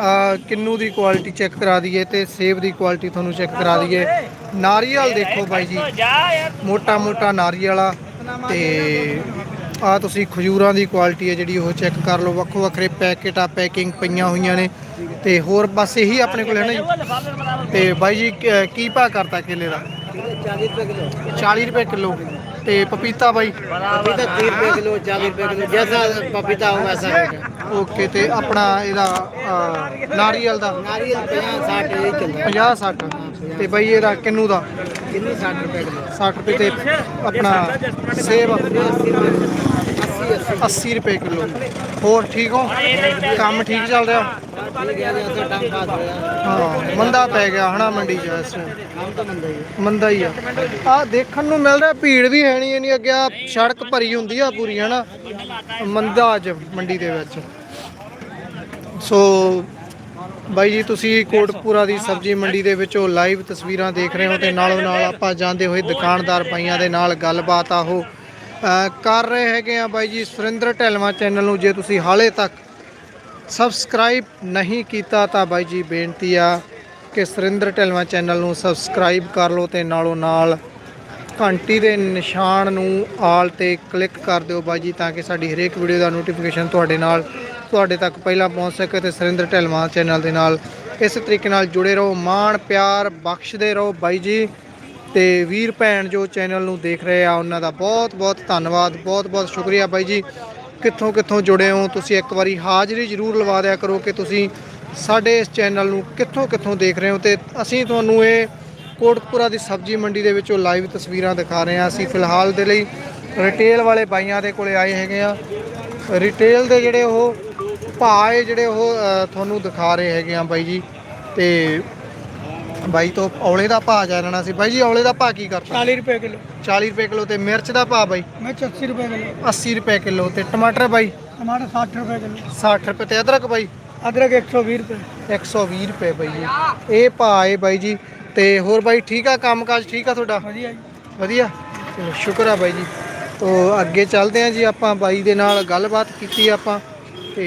ਆ ਕਿੰਨੂ ਦੀ ਕੁਆਲਿਟੀ ਚੈੱਕ ਕਰਾ ਦਈਏ ਤੇ ਸੇਬ ਦੀ ਕੁਆਲਿਟੀ ਤੁਹਾਨੂੰ ਚੈੱਕ ਕਰਾ ਦਈਏ। ਨਾਰੀਅਲ ਦੇਖੋ ਭਾਈ ਜੀ। ਮੋਟਾ ਮੋਟਾ ਨਾਰੀਅਲ ਆ ਤੇ ਆ ਤੁਸੀਂ ਖਜੂਰਾਂ ਦੀ ਕੁਆਲਿਟੀ ਹੈ ਜਿਹੜੀ ਉਹ ਚੈੱਕ ਕਰ ਲਓ। ਵੱਖੋ ਵੱਖਰੇ ਪੈਕੇਟ ਆ ਪੈਕਿੰਗ ਪਈਆਂ ਹੋਈਆਂ ਨੇ। ਤੇ ਹੋਰ ਬਸ ਇਹੀ ਆਪਣੇ ਕੋਲ ਹੈ ਨਾ ਜੀ। ਤੇ ਬਾਈ ਜੀ ਕੀ ਭਾਅ ਕਰਤਾ ਕੇਲੇ ਦਾ? 40 ਰੁਪਏ ਕਿਲੋ। 40 ਰੁਪਏ ਕਿਲੋ। ਤੇ ਪਪੀਤਾ ਬਾਈ? ਪਪੀਤਾ 30 ਰੁਪਏ ਕਿਲੋ 40 ਰੁਪਏ ਕਿਲੋ ਜੈਸਾ ਪਪੀਤਾ ਹੋਊ ਐਸਾ ਓਕੇ ਤੇ ਆਪਣਾ ਇਹਦਾ ਨਾਰੀਅਲ ਦਾ? ਨਾਰੀਅਲ 50 60 50 60 ਤੇ ਬਾਈ ਇਹਦਾ ਕਿੰਨੂ ਦਾ? ਕਿੰਨੂ 60 ਰੁਪਏ ਕਿਲੋ। 60 ਰੁਪਏ ਤੇ ਆਪਣਾ ਸੇਬ। 80 ਰੁਪਏ ਕਿਲੋ। ਹੋਰ ਠੀਕ ਹੋ? ਕੰਮ ਠੀਕ ਚੱਲ ਰਿਹਾ? ਹੈ ਜੀ ਹਾਂ ਮੰਦਾ ਪੈ ਗਿਆ ਹਨਾ ਮੰਡੀ 'ਚ ਇਸ ਵੇਲੇ। ਮੰਦਾ ਹੀ ਆ। ਆ ਦੇਖਣ ਨੂੰ ਮਿਲ ਰਿਹਾ ਭੀੜ ਵੀ ਹੈ ਨਹੀਂ ਇੰਨੀ ਅੱਗੇ ਆ ਸੜਕ ਭਰੀ ਹੁੰਦੀ ਆ ਪੂਰੀ ਹਨਾ? ਮੰਦਾ ਅੱਜ ਮੰਡੀ ਦੇ ਵਿੱਚ। ਸੋ ਬਾਈ ਜੀ ਤੁਸੀਂ ਕੋਟਪੂਰਾ ਦੀ ਸਬਜ਼ੀ ਮੰਡੀ ਦੇ ਵਿੱਚੋਂ ਲਾਈਵ ਤਸਵੀਰਾਂ ਦੇਖ ਰਹੇ ਹੋ ਤੇ ਨਾਲੋਂ ਨਾਲ ਆਪਾਂ ਜਾਂਦੇ ਹੋਏ ਦੁਕਾਨਦਾਰ ਭਾਈਆਂ ਦੇ ਨਾਲ ਗੱਲਬਾਤ ਆਹੋ ਅ, ਕਰ ਰਹੇ ਹੈਗੇ ਆ ਬਾਈ ਜੀ ਸੁਰਿੰਦਰ ਢਲਵਾ ਚੈਨਲ ਨੂੰ ਜੇ ਤੁਸੀਂ ਹਾਲੇ ਤੱਕ ਸਬਸਕ੍ਰਾਈਬ ਨਹੀਂ ਕੀਤਾ ਤਾਂ ਬਾਈ ਜੀ ਬੇਨਤੀ ਆ ਕਿ ਸੁਰਿੰਦਰ ਢਲਵਾ ਚੈਨਲ ਨੂੰ ਸਬਸਕ੍ਰਾਈਬ ਕਰ ਲਓ ਤੇ ਨਾਲੋਂ ਨਾਲ ਘੰਟੀ ਦੇ ਨਿਸ਼ਾਨ ਨੂੰ ਆਲ ਤੇ ਕਲਿੱਕ ਕਰ ਦਿਓ ਬਾਈ ਜੀ, ਤਾਂ ਕਿ ਸਾਡੀ ਹਰੇਕ ਵੀਡੀਓ ਦਾ ਨੋਟੀਫਿਕੇਸ਼ਨ ਤੁਹਾਡੇ ਨਾਲ, ਤੁਹਾਡੇ ਤੱਕ ਪਹਿਲਾਂ ਪਹੁੰਚ ਸਕੇ ਤੇ ਸੁਰਿੰਦਰ ਢਲਵਾ ਚੈਨਲ ਦੇ ਨਾਲ ਇਸ ਤਰੀਕੇ ਨਾਲ ਜੁੜੇ ਰਹੋ, ਮਾਣ, ਪਿਆਰ ਬਖਸ਼ਦੇ ਰਹੋ ਬਾਈ ਜੀ। ਤੇ ਵੀਰ ਭੈਣ ਜੋ ਚੈਨਲ ਨੂੰ ਦੇਖ ਰਹੇ ਆ, ਉਹਨਾਂ ਦਾ ਬਹੁਤ ਬਹੁਤ ਧੰਨਵਾਦ ਬਹੁਤ ਬਹੁਤ ਸ਼ੁਕਰੀਆ ਬਾਈ ਜੀ। ਕਿੱਥੋਂ ਕਿੱਥੋਂ ਜੁੜੇ ਹੋ? ਤੁਸੀਂ ਇੱਕ ਵਾਰੀ ਹਾਜ਼ਰੀ ਜ਼ਰੂਰ ਲਵਾ ਦਿਆ ਕਰੋ ਕਿ ਤੁਸੀਂ ਸਾਡੇ ਇਸ ਚੈਨਲ ਨੂੰ ਕਿੱਥੋਂ ਕਿੱਥੋਂ ਦੇਖ ਰਹੇ ਹੋ ਤੇ ਅਸੀਂ ਤੁਹਾਨੂੰ ਇਹ ਕੋਟਕਪੁਰਾ ਦੀ ਸਬਜ਼ੀ ਮੰਡੀ ਦੇ ਵਿੱਚੋਂ ਲਾਈਵ ਤਸਵੀਰਾਂ ਦਿਖਾ ਰਹੇ ਹਾਂ। ਅਸੀਂ ਫਿਲਹਾਲ ਦੇ ਲਈ ਰਿਟੇਲ ਵਾਲੇ ਬਾਈਆਂ ਦੇ ਕੋਲੇ ਆਏ ਹੈਗੇ ਆ ਰਿਟੇਲ ਦੇ ਜਿਹੜੇ ਉਹ ਭਾਅ ਜਿਹੜੇ ਉਹ ਤੁਹਾਨੂੰ ਦਿਖਾ ਰਹੇ ਹੈਗੇ ਆ ਬਾਈ ਜੀ। ਤੇ ਬਾਈ ਤੋਂ ਔਲੇ ਦਾ ਭਾਅ ਜਾਣਨਾ ਸੀ। ਬਾਈ ਜੀ ਔਲੇ ਦਾ ਭਾਅ ਕੀ ਕਰਤਾ 40 ਰੁਪਏ ਕਿਲੋ। 40 ਰੁਪਏ ਕਿਲੋ ਤੇ ਮਿਰਚ ਦਾ ਭਾਅ ਬਾਈ? ਮਿਰਚ 80 ਰੁਪਏ ਕਿਲੋ। 80 ਰੁਪਏ ਕਿਲੋ ਤੇ ਟਮਾਟਰ ਬਾਈ? ਟਮਾਟਰ 60 ਰੁਪਏ ਕਿਲੋ। 60 ਰੁਪਏ ਤੇ ਅਦਰਕ ਬਾਈ? ਅਦਰਕ 120 ਰੁਪਏ। 120 ਰੁਪਏ ਬਾਈ ਜੀ। ਇਹ ਭਾਅ ਏ ਬਾਈ ਜੀ। ਤੇ ਹੋਰ ਬਾਈ ਠੀਕ ਆ ਕੰਮਕਾਜ? ਠੀਕ ਆ ਤੁਹਾਡਾ? ਵਧੀਆ ਜੀ। ਵਧੀਆ। ਚਲੋ ਸ਼ੁਕਰ ਆ ਬਾਈ ਜੀ। ਤੋ ਅੱਗੇ ਚੱਲਦੇ ਆ ਜੀ ਆਪਾਂ ਬਾਈ ਦੇ ਨਾਲ ਗੱਲਬਾਤ ਕੀਤੀ ਆਪਾਂ। ਤੇ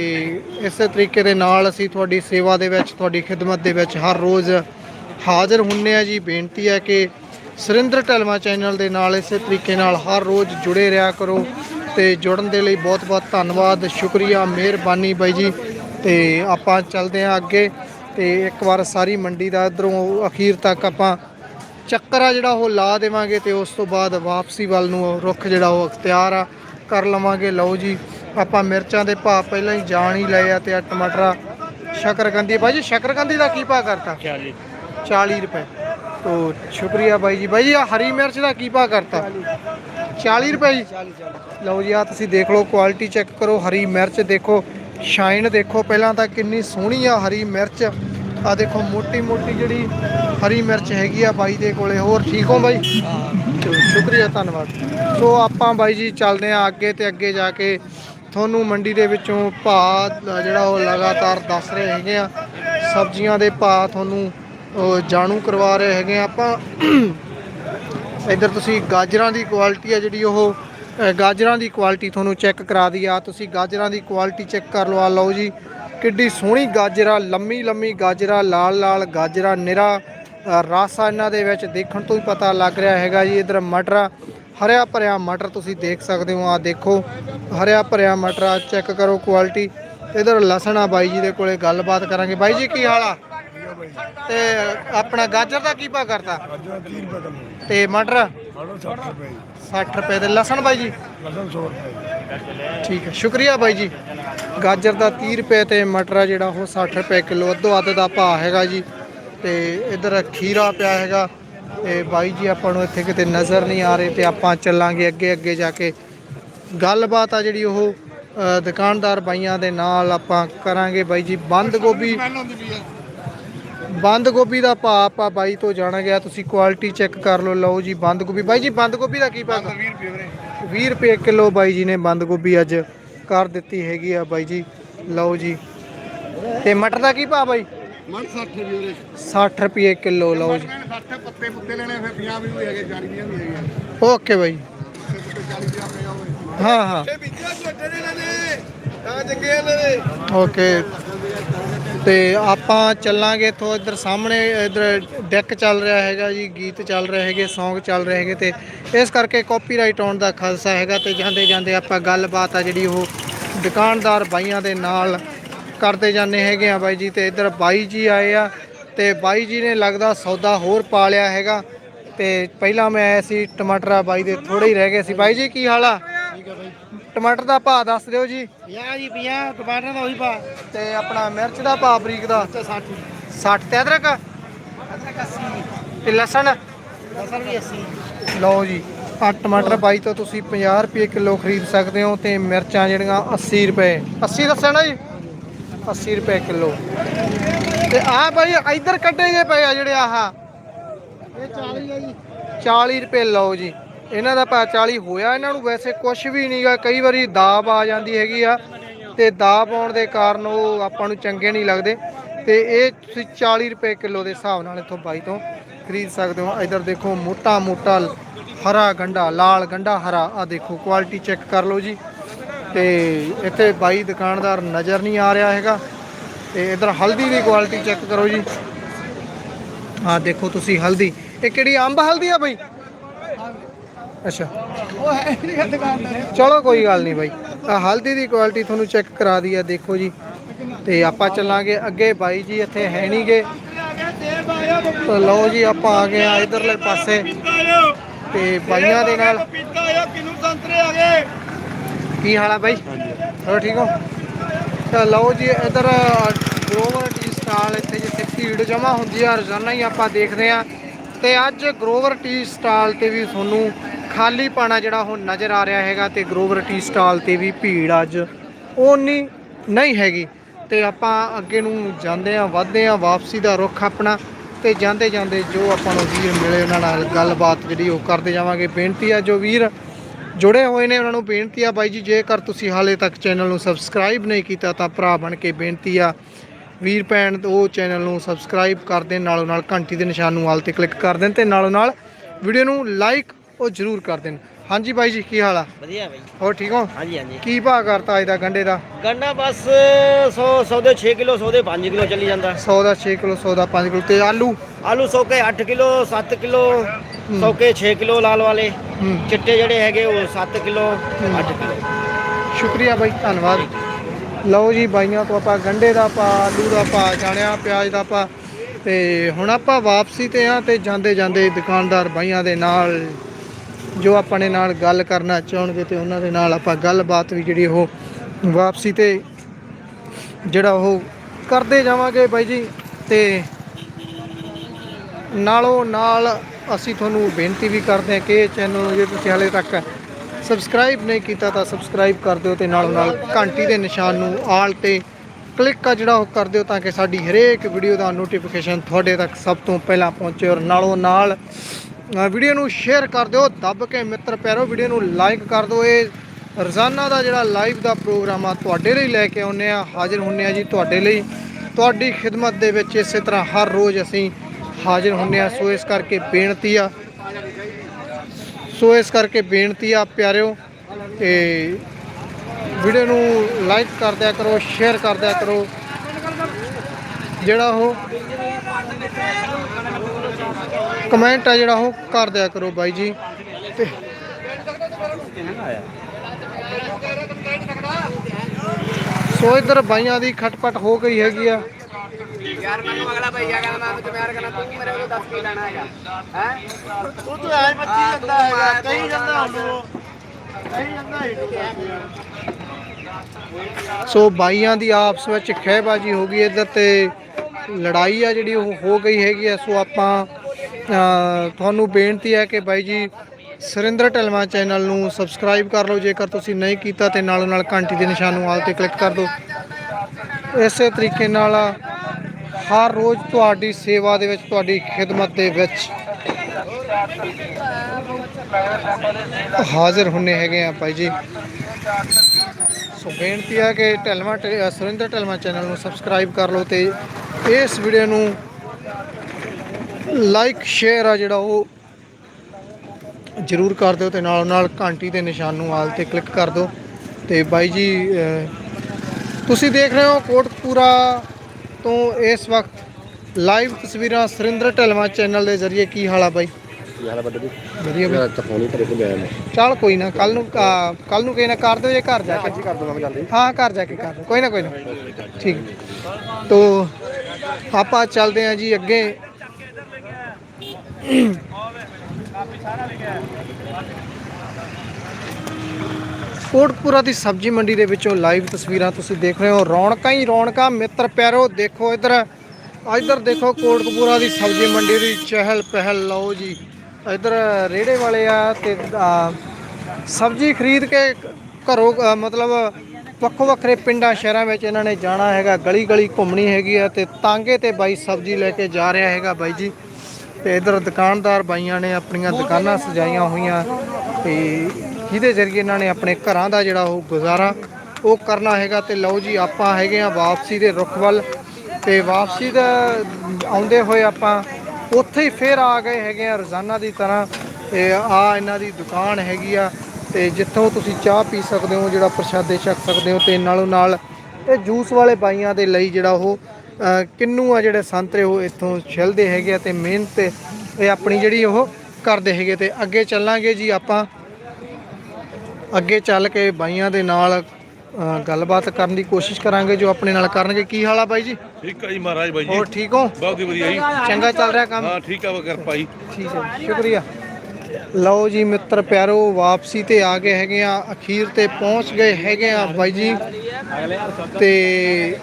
ਇਸੇ ਤਰੀਕੇ ਦੇ ਨਾਲ ਅਸੀਂ ਤੁਹਾਡੀ ਸੇਵਾ ਦੇ ਵਿੱਚ ਤੁਹਾਡੀ ਖਿਦਮਤ ਦੇ ਵਿੱਚ ਹਰ ਰੋਜ਼ ਹਾਜ਼ਰ ਹੁੰਨੇ ਆ ਜੀ, ਬੇਨਤੀ ਹੈ ਕਿ ਸੁਰਿੰਦਰ ਢਲਵਾ ਚੈਨਲ ਦੇ ਨਾਲ ਇਸੇ ਤਰੀਕੇ ਨਾਲ ਹਰ ਰੋਜ਼ ਜੁੜੇ ਰਿਹਾ ਕਰੋ ਤੇ ਜੁੜਨ ਦੇ ਲਈ ਬਹੁਤ ਬਹੁਤ ਧੰਨਵਾਦ, ਸ਼ੁਕਰੀਆ, ਮਿਹਰਬਾਨੀ ਬਾਈ ਜੀ ਤੇ ਆਪਾਂ ਚੱਲਦੇ ਹਾਂ ਅੱਗੇ ਤੇ ਇੱਕ ਵਾਰ ਸਾਰੀ ਮੰਡੀ ਦਾ ਇਧਰੋਂ ਅਖੀਰ ਤੱਕ ਆਪਾਂ ਚੱਕਰ ਆ ਜਿਹੜਾ ਉਹ ਲਾ ਦੇਵਾਂਗੇ ਤੇ ਉਸ ਤੋਂ ਬਾਅਦ ਵਾਪਸੀ ਵੱਲ ਨੂੰ ਰੁੱਖ ਜਿਹੜਾ ਉਹ ਅਖਤਿਆਰ ਆ, ਕਰ ਲਵਾਂਗੇ। ਲਓ ਜੀ, ਆਪਾਂ ਮਿਰਚਾਂ ਦੇ ਭਾਅ ਪਹਿਲਾਂ ਹੀ ਜਾਣ ਹੀ ਲਏ ਆ ਤੇ ਆ ਟਮਾਟਰ ਸ਼ਕਰਕੰਦੀ, ਬਾਈ ਜੀ, ਸ਼ਕਰਕੰਦੀ ਦਾ ਕੀ ਭਾਅ ਕਰਤਾ? 40 40 ਰੁਪਏ। ਤੋ ਸ਼ੁਕਰੀਆ ਬਾਈ ਜੀ। ਬਾਈ ਜੀ ਆ ਹਰੀ ਮਿਰਚ ਦਾ ਕੀ ਭਾਅ ਕਰਤਾ? 40 ਰੁਪਏ ਜੀ। ਲਓ ਜੀ ਆ ਤੁਸੀਂ ਦੇਖ ਲਓ ਕੁਆਲਿਟੀ ਚੈੱਕ ਕਰੋ, ਹਰੀ ਮਿਰਚ ਦੇਖੋ ਸ਼ਾਈਨ ਦੇਖੋ। ਪਹਿਲਾਂ ਤਾਂ ਕਿੰਨੀ ਸੋਹਣੀ ਆ ਹਰੀ ਮਿਰਚ। ਆ ਦੇਖੋ ਮੋਟੀ ਮੋਟੀ ਜਿਹੜੀ ਹਰੀ ਮਿਰਚ ਹੈਗੀ ਆ ਬਾਈ ਦੇ ਕੋਲੇ। ਹੋਰ ਠੀਕ ਹੋ ਬਾਈ? ਚਲੋ, ਸ਼ੁਕਰੀਆ, ਧੰਨਵਾਦ। ਸੋ ਆਪਾਂ ਬਾਈ ਜੀ ਚੱਲਦੇ ਆ ਅੱਗੇ ਤੇ ਅੱਗੇ ਜਾ ਕੇ ਤੁਹਾਨੂੰ ਮੰਡੀ ਦੇ ਵਿੱਚੋਂ ਭਾਅ ਜਿਹੜਾ ਉਹ ਲਗਾਤਾਰ ਦੱਸ ਰਹੇ ਹੈਗੇ ਆ। ਸਬਜ਼ੀਆਂ ਦੇ ਭਾਅ ਤੁਹਾਨੂੰ ਜਾਣੂ ਕਰਵਾ ਰਹੇ ਹੈਗੇ ਆ ਆਪਾਂ। ਇੱਧਰ ਤੁਸੀਂ ਗਾਜਰਾਂ ਦੀ ਕੁਆਲਿਟੀ ਆ ਜਿਹੜੀ ਉਹ ਗਾਜਰਾਂ ਦੀ ਕੁਆਲਿਟੀ ਤੁਹਾਨੂੰ ਚੈੱਕ ਕਰਾ ਦਈ ਆ ਤੁਸੀਂ ਗਾਜਰਾਂ ਦੀ ਕੁਆਲਿਟੀ ਚੈੱਕ ਕਰ ਲਓ ਆ ਲਓ ਜੀ। ਕਿੱਡੀ ਸੋਹਣੀ ਗਾਜਰਾ ਲੰਮੀ ਲੰਮੀ ਗਾਜਰਾ ਲਾਲ ਲਾਲ ਗਾਜਰਾਂ ਨਿਰਾ ਰਸ ਆ ਇਹਨਾਂ ਦੇ ਵਿੱਚ ਦੇਖਣ ਤੋਂ ਹੀ ਪਤਾ ਲੱਗ ਰਿਹਾ ਹੈਗਾ ਜੀ। ਇਧਰ ਮਟਰ ਆ, ਹਰਿਆ ਭਰਿਆ ਮਟਰ ਤੁਸੀਂ ਦੇਖ ਸਕਦੇ ਹੋ। ਆ ਦੇਖੋ ਹਰਿਆ ਭਰਿਆ ਮਟਰ ਆ ਚੈੱਕ ਕਰੋ ਕੁਆਲਿਟੀ। ਇਧਰ ਲਸਣ ਆ ਬਾਈ ਜੀ ਦੇ ਕੋਲੇ ਗੱਲਬਾਤ ਕਰਾਂਗੇ। ਬਾਈ ਜੀ ਕੀ ਹਾਲ ਆ? ਤੇ ਆਪਣਾ ਗਾਜਰ ਦਾ ਕੀ ਭਾਅ ਕਰਤਾ? ਤੇ ਮਟਰ? 60 ਰੁਪਏ ਦੇ ਲਸਣ ਬਾਈ ਜੀ? ਠੀਕ ਹੈ ਸ਼ੁਕਰੀਆ ਬਾਈ ਜੀ। ਗਾਜਰ ਦਾ 30 ਰੁਪਏ ਤੇ ਮਟਰ ਆ ਜਿਹੜਾ ਉਹ 60 ਰੁਪਏ ਕਿਲੋ ਅੱਧੋ ਅੱਧ ਦਾ ਭਾਅ ਹੈਗਾ ਜੀ। ਤੇ ਇਧਰ ਖੀਰਾ ਪਿਆ ਹੈਗਾ। ਤੇ ਬਾਈ ਜੀ ਆਪਾਂ ਨੂੰ ਇੱਥੇ ਕਿਤੇ ਨਜ਼ਰ ਨਹੀਂ ਆ ਰਹੇ ਤੇ ਆਪਾਂ ਚੱਲਾਂਗੇ ਅੱਗੇ ਅੱਗੇ ਜਾ ਕੇ। ਗੱਲਬਾਤ ਆ ਜਿਹੜੀ ਉਹ ਦੁਕਾਨਦਾਰ ਬਾਈਆਂ ਦੇ ਨਾਲ ਆਪਾਂ ਕਰਾਂਗੇ ਬਾਈ ਜੀ। ਬੰਦ ਗੋਭੀ ਬੰਦ ਗੋਭੀ ਦਾ ਭਾਅ ਆਪਾਂ ਬਾਈ ਤੋਂ ਜਾਣਾ ਗਿਆ ਤੁਸੀਂ ਕੁਆਲਿਟੀ ਚੈੱਕ ਕਰ ਲਓ। ਲਓ ਜੀ ਬੰਦ ਗੋਭੀ ਬਾਈ ਜੀ ਬੰਦ ਗੋਭੀ ਦਾ ਕੀ ਭਾਅ? 20 ਰੁਪਏ ਵੀਰੇ। 20 ਰੁਪਏ ਕਿਲੋ ਬਾਈ ਜੀ ਨੇ ਬੰਦ ਗੋਭੀ ਅੱਜ ਕਰ ਦਿੱਤੀ ਹੈਗੀ ਆ ਬਾਈ ਜੀ। ਲਓ ਜੀ। ਤੇ ਮਟਰ ਦਾ ਕੀ ਭਾਅ ਬਾਈ? ਮਨ 60 ਵੀਰੇ। 60 ਰੁਪਏ ਕਿਲੋ ਲਓ ਜੀ। 60 ਪੱਤੇ ਪੁੱਤੇ ਲੈਣੇ ਫਿਰ 50 ਵੀ ਹੈਗੇ 40 ਵੀ ਹੈਗੇ ਓਕੇ ਬਾਈ। ਪੱਤੇ 40 ਵੀ ਆਪਣੇ ਆਵੇ ਹਾਂ ਹਾਂ। ਇਹ ਵਿਕਿਆ ਛੋਟੇ ਨੇ ਚੰਗੇ ਓਕੇ। ਤੇ ਆਪਾਂ ਚੱਲਾਂਗੇ ਇੱਥੋਂ ਇੱਧਰ ਸਾਹਮਣੇ, ਇੱਧਰ ਡੈਕ ਚੱਲ ਰਿਹਾ ਹੈਗਾ ਜੀ, ਗੀਤ ਚੱਲ ਰਹੇ ਹੈਗੇ, Song ਚੱਲ ਰਹੇ ਹੈਗੇ ਤੇ ਇਸ ਕਰਕੇ ਕਾਪੀਰਾਈਟ ਆਉਣ ਦਾ ਖਦਸਾ ਹੈਗਾ ਤੇ ਜਾਂਦੇ ਜਾਂਦੇ ਆਪਾਂ ਗੱਲਬਾਤ ਆ ਜਿਹੜੀ ਉਹ ਦੁਕਾਨਦਾਰ ਬਾਈਆਂ ਦੇ ਨਾਲ ਕਰਦੇ ਜਾਂਦੇ ਹੈਗੇ ਆ ਬਾਈ ਜੀ ਤੇ ਇੱਧਰ ਬਾਈ ਜੀ ਆਏ ਆ ਤੇ ਬਾਈ ਜੀ ਨੇ ਲੱਗਦਾ ਸੌਦਾ ਹੋਰ ਪਾ ਲਿਆ ਹੈਗਾ ਤੇ ਪਹਿਲਾਂ ਮੈਂ ਆਇਆ ਸੀ ਟਮਾਟਰ ਬਾਈ ਦੇ ਥੋੜੇ ਹੀ ਰਹਿ ਗਏ ਸੀ। ਬਾਈ ਜੀ, ਕੀ ਹਾਲ ਆ? ਟਮਾਟਰ ਦਾ ਭਾਅ ਦੱਸ ਦਿਓ ਜੀ। 50 ਜੀ 50 ਟਮਾਟਰ ਦਾ ਉਹੀ ਪਾ ਤੇ ਆਪਣਾ ਮਿਰਚ ਦਾ ਭਾਅ ਬਰੀਕ ਦਾ। 60 60 ਤੇ ਅਦਰਕ? ਅਦਰਕ 80 ਤੇ ਲਸਣ? ਲਸਣ ਵੀ 80 ਲਓ ਜੀ ਆ ਟਮਾਟਰ ਬਾਈ ਤੋਂ ਤੁਸੀਂ 50 ਰੁਪਏ ਕਿਲੋ ਖਰੀਦ ਸਕਦੇ ਹੋ ਤੇ ਮਿਰਚਾਂ ਜਿਹੜੀਆਂ 80 ਰੁਪਏ। 80 ਦੱਸਿਆ ਨਾ ਜੀ? 80 ਰੁਪਏ ਕਿਲੋ। ਤੇ ਆ ਬਾਈ ਇੱਧਰ ਕੱਢੇ ਜੇ ਪਏ ਆ ਜਿਹੜੇ ਆਹ। ਇਹ 40 ਆ ਜੀ। 40 ਰੁਪਏ ਲਓ ਜੀ। ਇਹਨਾਂ ਦਾ ਪਾ 40 ਹੋਇਆ ਇਹਨਾਂ ਨੂੰ ਵੈਸੇ ਕੁਝ ਵੀ ਨਹੀਂਗਾ ਕਈ ਵਾਰੀ ਦਾਬ ਆ ਜਾਂਦੀ ਹੈਗੀ ਆ ਤੇ ਦਾਬ ਆਉਣ ਦੇ ਕਾਰਨ ਉਹ ਆਪਾਂ ਨੂੰ ਚੰਗੇ ਨਹੀਂ ਲੱਗਦੇ। ਤੇ ਇਹ ਤੁਸੀਂ 40 ਰੁਪਏ ਕਿਲੋ ਦੇ ਹਿਸਾਬ ਨਾਲ ਇੱਥੋਂ ਬਾਈ ਤੋਂ ਖਰੀਦ ਸਕਦੇ ਹੋ। ਇੱਧਰ ਦੇਖੋ ਮੋਟਾ ਮੋਟਾ ਹਰਾ ਗੰਡਾ, ਲਾਲ ਗੰਡਾ ਹਰਾ, ਆ ਦੇਖੋ ਕੁਆਲਿਟੀ ਚੈੱਕ ਕਰ ਲਓ ਜੀ। ਤੇ ਇੱਥੇ ਬਾਈ ਦੁਕਾਨਦਾਰ ਨਜ਼ਰ ਨਹੀਂ ਆ ਰਿਹਾ ਹੈਗਾ। ਤੇ ਇਧਰ ਹਲਦੀ ਦੀ ਕੁਆਲਿਟੀ ਚੈੱਕ ਕਰੋ ਜੀ। ਆ ਦੇਖੋ ਤੁਸੀਂ ਹਲਦੀ। ਇਹ ਕਿਹੜੀ ਅੰਬ ਹਲਦੀ ਆ ਬਾਈ? ਅੱਛਾ। ਉਹ ਹੈ ਨਹੀਂ ਦੁਕਾਨਦਾਰ। ਚਲੋ ਕੋਈ ਗੱਲ ਨਹੀਂ ਬਾਈ। ਆ ਹਲਦੀ ਦੀ ਕੁਆਲਿਟੀ ਤੁਹਾਨੂੰ ਚੈੱਕ ਕਰਾ ਦੀ ਆ ਦੇਖੋ ਜੀ। ਤੇ ਆਪਾਂ ਚੱਲਾਂਗੇ ਅੱਗੇ। ਬਾਈ ਜੀ ਇੱਥੇ ਹੈ ਨਹੀਂਗੇ। ਤਾਂ ਲਓ ਜੀ ਆਪਾਂ ਆ ਗਏ ਆ ਇਧਰਲੇ ਪਾਸੇ। ਤੇ ਬਾਈਆਂ ਦੇ ਨਾਲ। ਕਿਨੂੰ ਸੰਤਰੇ ਆ ਗਏ ਕੀ ਹਾਲ ਆ ਬਾਈ? ਹੋ ਠੀਕ ਹੋ? ਤਾਂ ਲਓ ਜੀ ਇਧਰ ਗਰੋਵਰ ਟੀ ਸਟਾਲ ਇੱਥੇ ਜਿੱਥੇ ਭੀੜ ਜਮਾ ਹੁੰਦੀ ਆ। ਰੋਜ਼ਾਨਾ ਹੀ ਆਪਾਂ ਦੇਖਦੇ ਆ ਤੇ ਅੱਜ ਗਰੋਵਰ ਟੀ ਸਟਾਲ ਤੇ ਵੀ ਤੁਹਾਨੂੰ ਖਾਲੀ ਪਾਣਾ ਜਿਹੜਾ ਉਹ ਨਜ਼ਰ ਆ ਰਿਹਾ ਹੈਗਾ ਤੇ ਗਰੋਵਰ ਟੀ ਸਟਾਲ ਤੇ ਵੀ ਭੀੜ ਅੱਜ ਓਨੀ ਨਹੀਂ ਹੈਗੀ। ਤੇ ਆਪਾਂ ਅੱਗੇ ਨੂੰ ਜਾਂਦੇ ਆ ਵਧਦੇ ਆ ਵਾਪਸੀ ਦਾ ਰੁੱਖ ਆਪਣਾ ਤੇ ਜਾਂਦੇ ਜਾਂਦੇ ਜੋ ਆਪਾਂ ਨੂੰ ਵੀਰ ਮਿਲੇ ਉਹਨਾਂ ਨਾਲ ਗੱਲਬਾਤ ਜਿਹੜੀ ਉਹ ਕਰਦੇ ਜਾਵਾਂਗੇ। ਬੇਨਤੀ ਆ ਜੋ ਵੀਰ ਜੁੜੇ ਹੋਏ ਨੇ, ਉਹਨਾਂ ਨੂੰ ਬੇਨਤੀ ਆ ਬਾਈ ਜੀ, ਜੇਕਰ ਤੁਸੀਂ ਹਾਲੇ ਤੱਕ ਚੈਨਲ ਨੂੰ ਸਬਸਕ੍ਰਾਈਬ ਨਹੀਂ ਕੀਤਾ ਤਾਂ ਭਰਾ ਬਣ ਕੇ ਬੇਨਤੀ ਆ। ਵੀਰ ਭੈਣ, ਉਹ ਚੈਨਲ ਨੂੰ ਸਬਸਕ੍ਰਾਈਬ ਕਰ ਦੇਣ, ਨਾਲੋਂ ਨਾਲ ਘੰਟੀ ਦੇ ਨਿਸ਼ਾਨ ਨੂੰ ਆਲ ਤੇ ਕਲਿੱਕ ਕਰ ਦੇਣ ਤੇ ਨਾਲੋਂ ਨਾਲ ਵੀਡੀਓ ਨੂੰ ਲਾਈਕ ਉਹ ਜ਼ਰੂਰ ਕਰ ਦੇਣ। ਹਾਂਜੀ ਬਾਈ ਜੀ ਕੀ ਹਾਲ ਆ? ਵਧੀਆ ਬਾਈ। ਹੋਰ ਠੀਕ ਹੋ? ਹਾਂਜੀ ਹਾਂਜੀ। ਕੀ ਭਾਅ ਕਰਤਾ ਅੱਜ ਦਾ ਗੰਡੇ ਦਾ? ਗੰਡਾ ਬਸ 100 100 ਦੇ 6 ਕਿਲੋ 100 ਦੇ 5 ਕਿਲੋ ਚੱਲੀ ਜਾਂਦਾ। 100 ਦਾ 6 ਕਿਲੋ 100 ਦਾ 5 ਕਿਲੋ। ਤੇ ਆਲੂ? ਆਲੂ 100 ਕੇ 8 ਕਿਲੋ 7 ਕਿਲੋ 100 ਕੇ 6 ਕਿਲੋ ਲਾਲ ਵਾਲੇ। ਚਿੱਟੇ ਜਿਹੜੇ ਹੈਗੇ ਉਹ 7 ਕਿਲੋ 8 ਕਿਲੋ। ਸ਼ੁਕਰੀਆ ਬਾਈ ਧੰਨਵਾਦ। ਲਓ ਜੀ ਬਾਈਆਂ ਤੋਂ ਆਪਾਂ ਗੰਡੇ ਦਾ ਪਾ ਆਲੂ ਦਾ ਪਾ ਜਾਣਿਆ ਪਿਆਜ਼ ਦਾ ਪਾ। ਤੇ ਹੁਣ ਆਪਾਂ ਵਾਪਸੀ ਤੇ ਆ ਤੇ ਜਾਂਦੇ ਜਾਂਦੇ ਦੁਕਾਨਦਾਰ ਬਾਈਆਂ ਦੇ ਨਾਲ। ਜੋ ਆਪਣੇ ਨਾਲ ਗੱਲ ਕਰਨਾ ਚਾਹਣਗੇ ਤੇ ਉਹਨਾਂ ਦੇ ਨਾਲ ਆਪਾਂ ਗੱਲਬਾਤ ਵੀ ਜਿਹੜੀ ਉਹ ਵਾਪਸੀ ਤੇ ਜਿਹੜਾ ਉਹ ਕਰਦੇ ਜਾਵਾਂਗੇ ਬਾਈ ਜੀ ਤੇ ਨਾਲੋਂ ਨਾਲ ਅਸੀਂ ਤੁਹਾਨੂੰ ਬੇਨਤੀ ਵੀ ਕਰਦੇ ਹਾਂ ਕਿ ਇਹ ਚੈਨਲ ਨੂੰ ਜੇ ਤੁਸੀਂ ਹਾਲੇ ਤੱਕ ਸਬਸਕ੍ਰਾਈਬ ਨਹੀਂ ਕੀਤਾ ਤਾਂ ਸਬਸਕ੍ਰਾਈਬ ਕਰ ਦਿਓ ਤੇ ਨਾਲੋਂ ਨਾਲ ਘੰਟੀ ਦੇ ਨਿਸ਼ਾਨ ਨੂੰ ਆਲ ਤੇ ਕਲਿੱਕ ਆ ਜਿਹੜਾ ਉਹ ਕਰ ਦਿਓ ਤਾਂ ਕਿ ਸਾਡੀ ਹਰੇਕ ਵੀਡੀਓ ਦਾ ਨੋਟੀਫਿਕੇਸ਼ਨ ਤੁਹਾਡੇ ਤੱਕ ਸਭ ਤੋਂ ਪਹਿਲਾਂ ਪਹੁੰਚੇ ਔਰ ਨਾਲੋਂ ਨਾਲ ਵੀਡੀਓ ਨੂੰ ਸ਼ੇਅਰ ਕਰ ਦਿਓ, ਦੱਬ ਕੇ ਮਿੱਤਰ ਪਿਆਰੋ, ਵੀਡੀਓ ਨੂੰ ਲਾਈਕ ਕਰ ਦਿਓ। ਇਹ ਰੋਜ਼ਾਨਾ ਦਾ ਜਿਹੜਾ ਲਾਈਵ ਦਾ ਪ੍ਰੋਗਰਾਮ ਆ, ਤੁਹਾਡੇ ਲਈ ਲੈ ਕੇ ਆਉਂਦੇ ਆ, ਹਾਜ਼ਰ ਹੁੰਨੇ ਆ ਜੀ ਤੁਹਾਡੇ ਲਈ। ਤੁਹਾਡੀ ਖਿਦਮਤ ਦੇ ਵਿੱਚ ਇਸੇ ਤਰ੍ਹਾਂ ਹਰ ਰੋਜ਼ ਅਸੀਂ ਹਾਜ਼ਰ ਹੁੰਨੇ ਆ। ਸੋ ਇਸ ਕਰਕੇ ਬੇਨਤੀ ਆ, ਸੋ ਇਸ ਕਰਕੇ ਬੇਨਤੀ ਆ ਪਿਆਰਿਓ, ਤੇ ਵੀਡੀਓ ਨੂੰ ਲਾਈਕ ਕਰ ਦਿਆ ਕਰੋ ਸ਼ੇਅਰ ਕਰ ਦਿਆ ਕਰੋ। ਜਿਹੜਾ ਉਹ ਕਮੈਂਟ ਆ ਜਿਹੜਾ ਉਹ ਕਰ ਦਿਆ ਕਰੋ ਬਾਈ ਜੀ। ਤੇ ਸੋ ਇਧਰ ਬਾਈਆਂ ਦੀ ਖਟਪਟ ਹੋ ਗਈ ਹੈਗੀ ਆ। ਯਾਰ ਮੈਨੂੰ ਅਗਲਾ ਭਈਆ ਕਹਿੰਦਾ ਮੈਂ ਤੁਮ ਯਾਰ ਕਹਿੰਦਾ ਤੂੰ ਮੇਰੇ ਕੋਲ 10 ਕੀ ਲੈਣਾ ਹੈਗਾ? ਹੈ? ਤੂੰ ਤਾਂ ਐ ਬੱਚੀ ਜਾਂਦਾ ਹੈਗਾ ਕਹੀ ਜਾਂਦਾ ਉਹਨੂੰ ਕਹੀ ਜਾਂਦਾ ਹੈ ਸੋ ਬਾਈਆਂ ਦੀ ਆਪਸ ਵਿੱਚ ਖਹਿਬਾਜੀ ਹੋ ਗਈ ਇੱਧਰ ਤੇ ਲੜਾਈ ਆ ਜਿਹੜੀ ਉਹ ਹੋ ਗਈ ਹੈਗੀ ਆ, ਸੋ ਆਪਾਂ ਤੁਹਾਨੂੰ ਬੇਨਤੀ ਹੈ ਕਿ ਬਾਈ ਜੀ ਸੁਰਿੰਦਰ ਢਲਵਾ ਚੈਨਲ ਨੂੰ ਸਬਸਕ੍ਰਾਈਬ ਕਰ ਲਓ, ਜੇਕਰ ਤੁਸੀਂ ਨਹੀਂ ਕੀਤਾ ਤੇ ਨਾਲੋਂ ਨਾਲ ਘੰਟੀ ਦੇ ਨਿਸ਼ਾਨ ਨੂੰ ਆਲ ਤੇ ਕਲਿੱਕ ਕਰ ਦਿਓ। ਇਸੇ ਤਰੀਕੇ ਨਾਲ ਹਰ ਰੋਜ਼ ਤੁਹਾਡੀ ਸੇਵਾ ਦੇ ਵਿੱਚ, ਤੁਹਾਡੀ ਖਿਦਮਤ ਦੇ ਵਿੱਚ ਹਾਜ਼ਰ ਹੁੰਨੇ ਹੈਗੇ ਆ ਭਾਈ ਜੀ। ਸੋ ਬੇਨਤੀ ਹੈ ਕਿ ਢਲਵਾ ਟੈ- ਸੁਰਿੰਦਰ ਢਲਵਾ ਚੈਨਲ ਨੂੰ ਸਬਸਕ੍ਰਾਈਬ ਕਰ ਲਓ ਤੇ ਇਸ ਵੀਡੀਓ ਨੂੰ ਲਾਈਕ ਸ਼ੇਅਰ ਆ ਜਿਹੜਾ ਉਹ ਜਰੂਰ ਕਰ ਦਿਓ ਤੇ ਨਾਲ ਨਾਲ ਘੰਟੀ ਦੇ ਨਿਸ਼ਾਨ ਨੂੰ ਆਲ ਤੇ ਕਲਿੱਕ ਕਰ ਦਿਓ। ਤੇ ਬਾਈ ਜੀ ਤੁਸੀਂ ਦੇਖ ਰਹੇ ਹੋ ਕੋਟਪੂਰਾ ਤੋਂ ਇਸ ਵਕਤ ਲਾਈਵ ਤਸਵੀਰਾਂ ਸੁਰਿੰਦਰ ਢਲਵਾ ਚੈਨਲ ਦੇ ਜ਼ਰੀਏ ਕੀ ਹਾਲ ਆ ਬਾਈ? ਯਾਰ ਬੱਡੇ ਦੀ ਵਧੀਆ ਬਾਈ। ਤਾਂ ਫੋਨ ਹੀ ਕਰੇ ਤੇ ਗਿਆ ਮੈਂ ਚੱਲ ਕੋਈ ਨਾ ਕੱਲ ਨੂੰ ਕੱਲ ਨੂੰ ਕਿਸੇ ਨਾ ਕਰ ਦਿਓ ਜੇ ਘਰ ਜਾ ਕੇ। ਅੱਜ ਹੀ ਕਰ ਦੂੰਗਾ ਮੈਂ ਜਲਦੀ ਹਾਂ ਘਰ ਜਾ ਕੇ ਕਰ ਦਿਓ ਕੋਈ ਨਾ ਕੋਈ ਨਾ। ਠੀਕ। ਤੋ ਆਪਾਂ ਚੱਲਦੇ ਹਾਂ ਜੀ ਅੱਗੇ। ਕੋਟਪੂਰਾ ਦੀ ਸਬਜ਼ੀ ਮੰਡੀ ਦੇ ਵਿੱਚੋਂ ਲਾਈਵ ਤਸਵੀਰਾਂ ਤੁਸੀਂ ਦੇਖ ਰਹੇ ਹੋ। ਰੌਣਕਾਂ ਹੀ ਰੌਣਕਾਂ, ਮਿੱਤਰ ਪਿਆਰੋ, ਦੇਖੋ ਇੱਧਰ ਇੱਧਰ ਦੇਖੋ ਕੋਟਕਪੂਰਾ ਦੀ ਸਬਜ਼ੀ ਮੰਡੀ ਦੀ ਚਹਿਲ ਪਹਿਲ। ਲਓ ਜੀ, ਇਧਰ ਰੇੜੇ ਵਾਲੇ ਆ ਤੇ ਸਬਜ਼ੀ ਖਰੀਦ ਕੇ ਘਰੋਂ ਮਤਲਬ ਵੱਖੋ ਵੱਖਰੇ ਪਿੰਡਾਂ, ਸ਼ਹਿਰਾਂ ਵਿੱਚ ਇਹਨਾਂ ਨੇ ਜਾਣਾ ਹੈਗਾ ਗਲੀ ਗਲੀ ਘੁੰਮਣੀ ਹੈਗੀ ਆ ਤੇ ਤਾਂਗੇ ਤੇ ਬਾਈ ਸਬਜ਼ੀ ਲੈ ਕੇ ਜਾ ਰਿਹਾ ਹੈਗਾ ਬਾਈ ਜੀ। ਤੇ ਇਧਰ ਦੁਕਾਨਦਾਰ ਬਾਈਆਂ ਨੇ ਆਪਣੀਆਂ ਦੁਕਾਨਾਂ ਸਜਾਈਆਂ ਹੋਈਆਂ ਤੇ ਜਿਹਦੇ ਜ਼ਰੀਏ ਇਹਨਾਂ ਨੇ ਆਪਣੇ ਘਰਾਂ ਦਾ ਜਿਹੜਾ ਉਹ ਗੁਜ਼ਾਰਾ ਉਹ ਕਰਨਾ ਹੈਗਾ ਤੇ ਲਓ ਜੀ ਆਪਾਂ ਹੈਗੇ ਆ ਵਾਪਸੀ ਦੇ ਰੁਖ ਵੱਲ ਤੇ ਵਾਪਸੀ ਦਾ ਆਉਂਦੇ ਹੋਏ ਆਪਾਂ ਉੱਥੇ ਹੀ ਫੇਰ ਆ ਗਏ ਹੈਗੇ ਆ ਰੋਜ਼ਾਨਾ ਦੀ ਤਰ੍ਹਾਂ ਤੇ ਆ ਇਹਨਾਂ ਦੀ ਦੁਕਾਨ ਹੈਗੀ ਆ ਤੇ ਜਿੱਥੋਂ ਤੁਸੀਂ ਚਾਹ ਪੀ ਸਕਦੇ ਹੋ ਜਿਹੜਾ ਪ੍ਰਸ਼ਾਦੇ ਛਕ ਸਕਦੇ ਹੋ ਤੇ ਨਾਲੋਂ ਨਾਲ ਇਹ ਜੂਸ ਵਾਲੇ ਬਾਈਆਂ ਦੇ ਲਈ ਜਿਹੜਾ ਉਹ ਕਿੰਨੂ ਆ ਜਿਹੜੇ ਸੰਤਰੇ ਉਹ ਇੱਥੋਂ ਛਿਲਦੇ ਹੈਗੇ ਤੇ ਮਿਹਨਤ ਇਹ ਆਪਣੀ ਜਿਹੜੀ ਉਹ ਕਰਦੇ ਹੈਗੇ ਤੇ ਅੱਗੇ ਚੱਲਾਂਗੇ ਜੀ ਆਪਾਂ। ਅੱਗੇ ਚੱਲ ਕੇ ਬਾਈਆਂ ਦੇ ਨਾਲ ਗੱਲਬਾਤ ਕਰਨ ਦੀ ਕੋਸ਼ਿਸ਼ ਕਰਾਂਗੇ ਜੋ ਆਪਣੇ ਨਾਲ ਕਰਨਗੇ। ਕੀ ਹਾਲ ਆ ਬਾਈ ਜੀ? ਠੀਕ ਆ ਜੀ ਮਹਾਰਾਜ ਬਾਈ ਜੀ। ਹੋਰ ਠੀਕ ਹੋ? ਬਹੁਤ ਹੀ ਵਧੀਆ ਜੀ। ਚੰਗਾ ਚੱਲ ਰਿਹਾ ਕੰਮ? ਹਾਂ ਠੀਕ ਆ ਕਿਰਪਾ ਜੀ। ਠੀਕ ਹੈ ਸ਼ੁਕਰੀਆ। ਲਓ ਜੀ ਮਿੱਤਰ ਪਿਆਰੋ, ਵਾਪਸੀ ਤੇ ਆ ਗਏ ਹੈਗੇ ਆ, ਅਖੀਰ ਤੇ ਪਹੁੰਚ ਗਏ ਹੈਗੇ ਆ ਬਾਈ ਜੀ। ਤੇ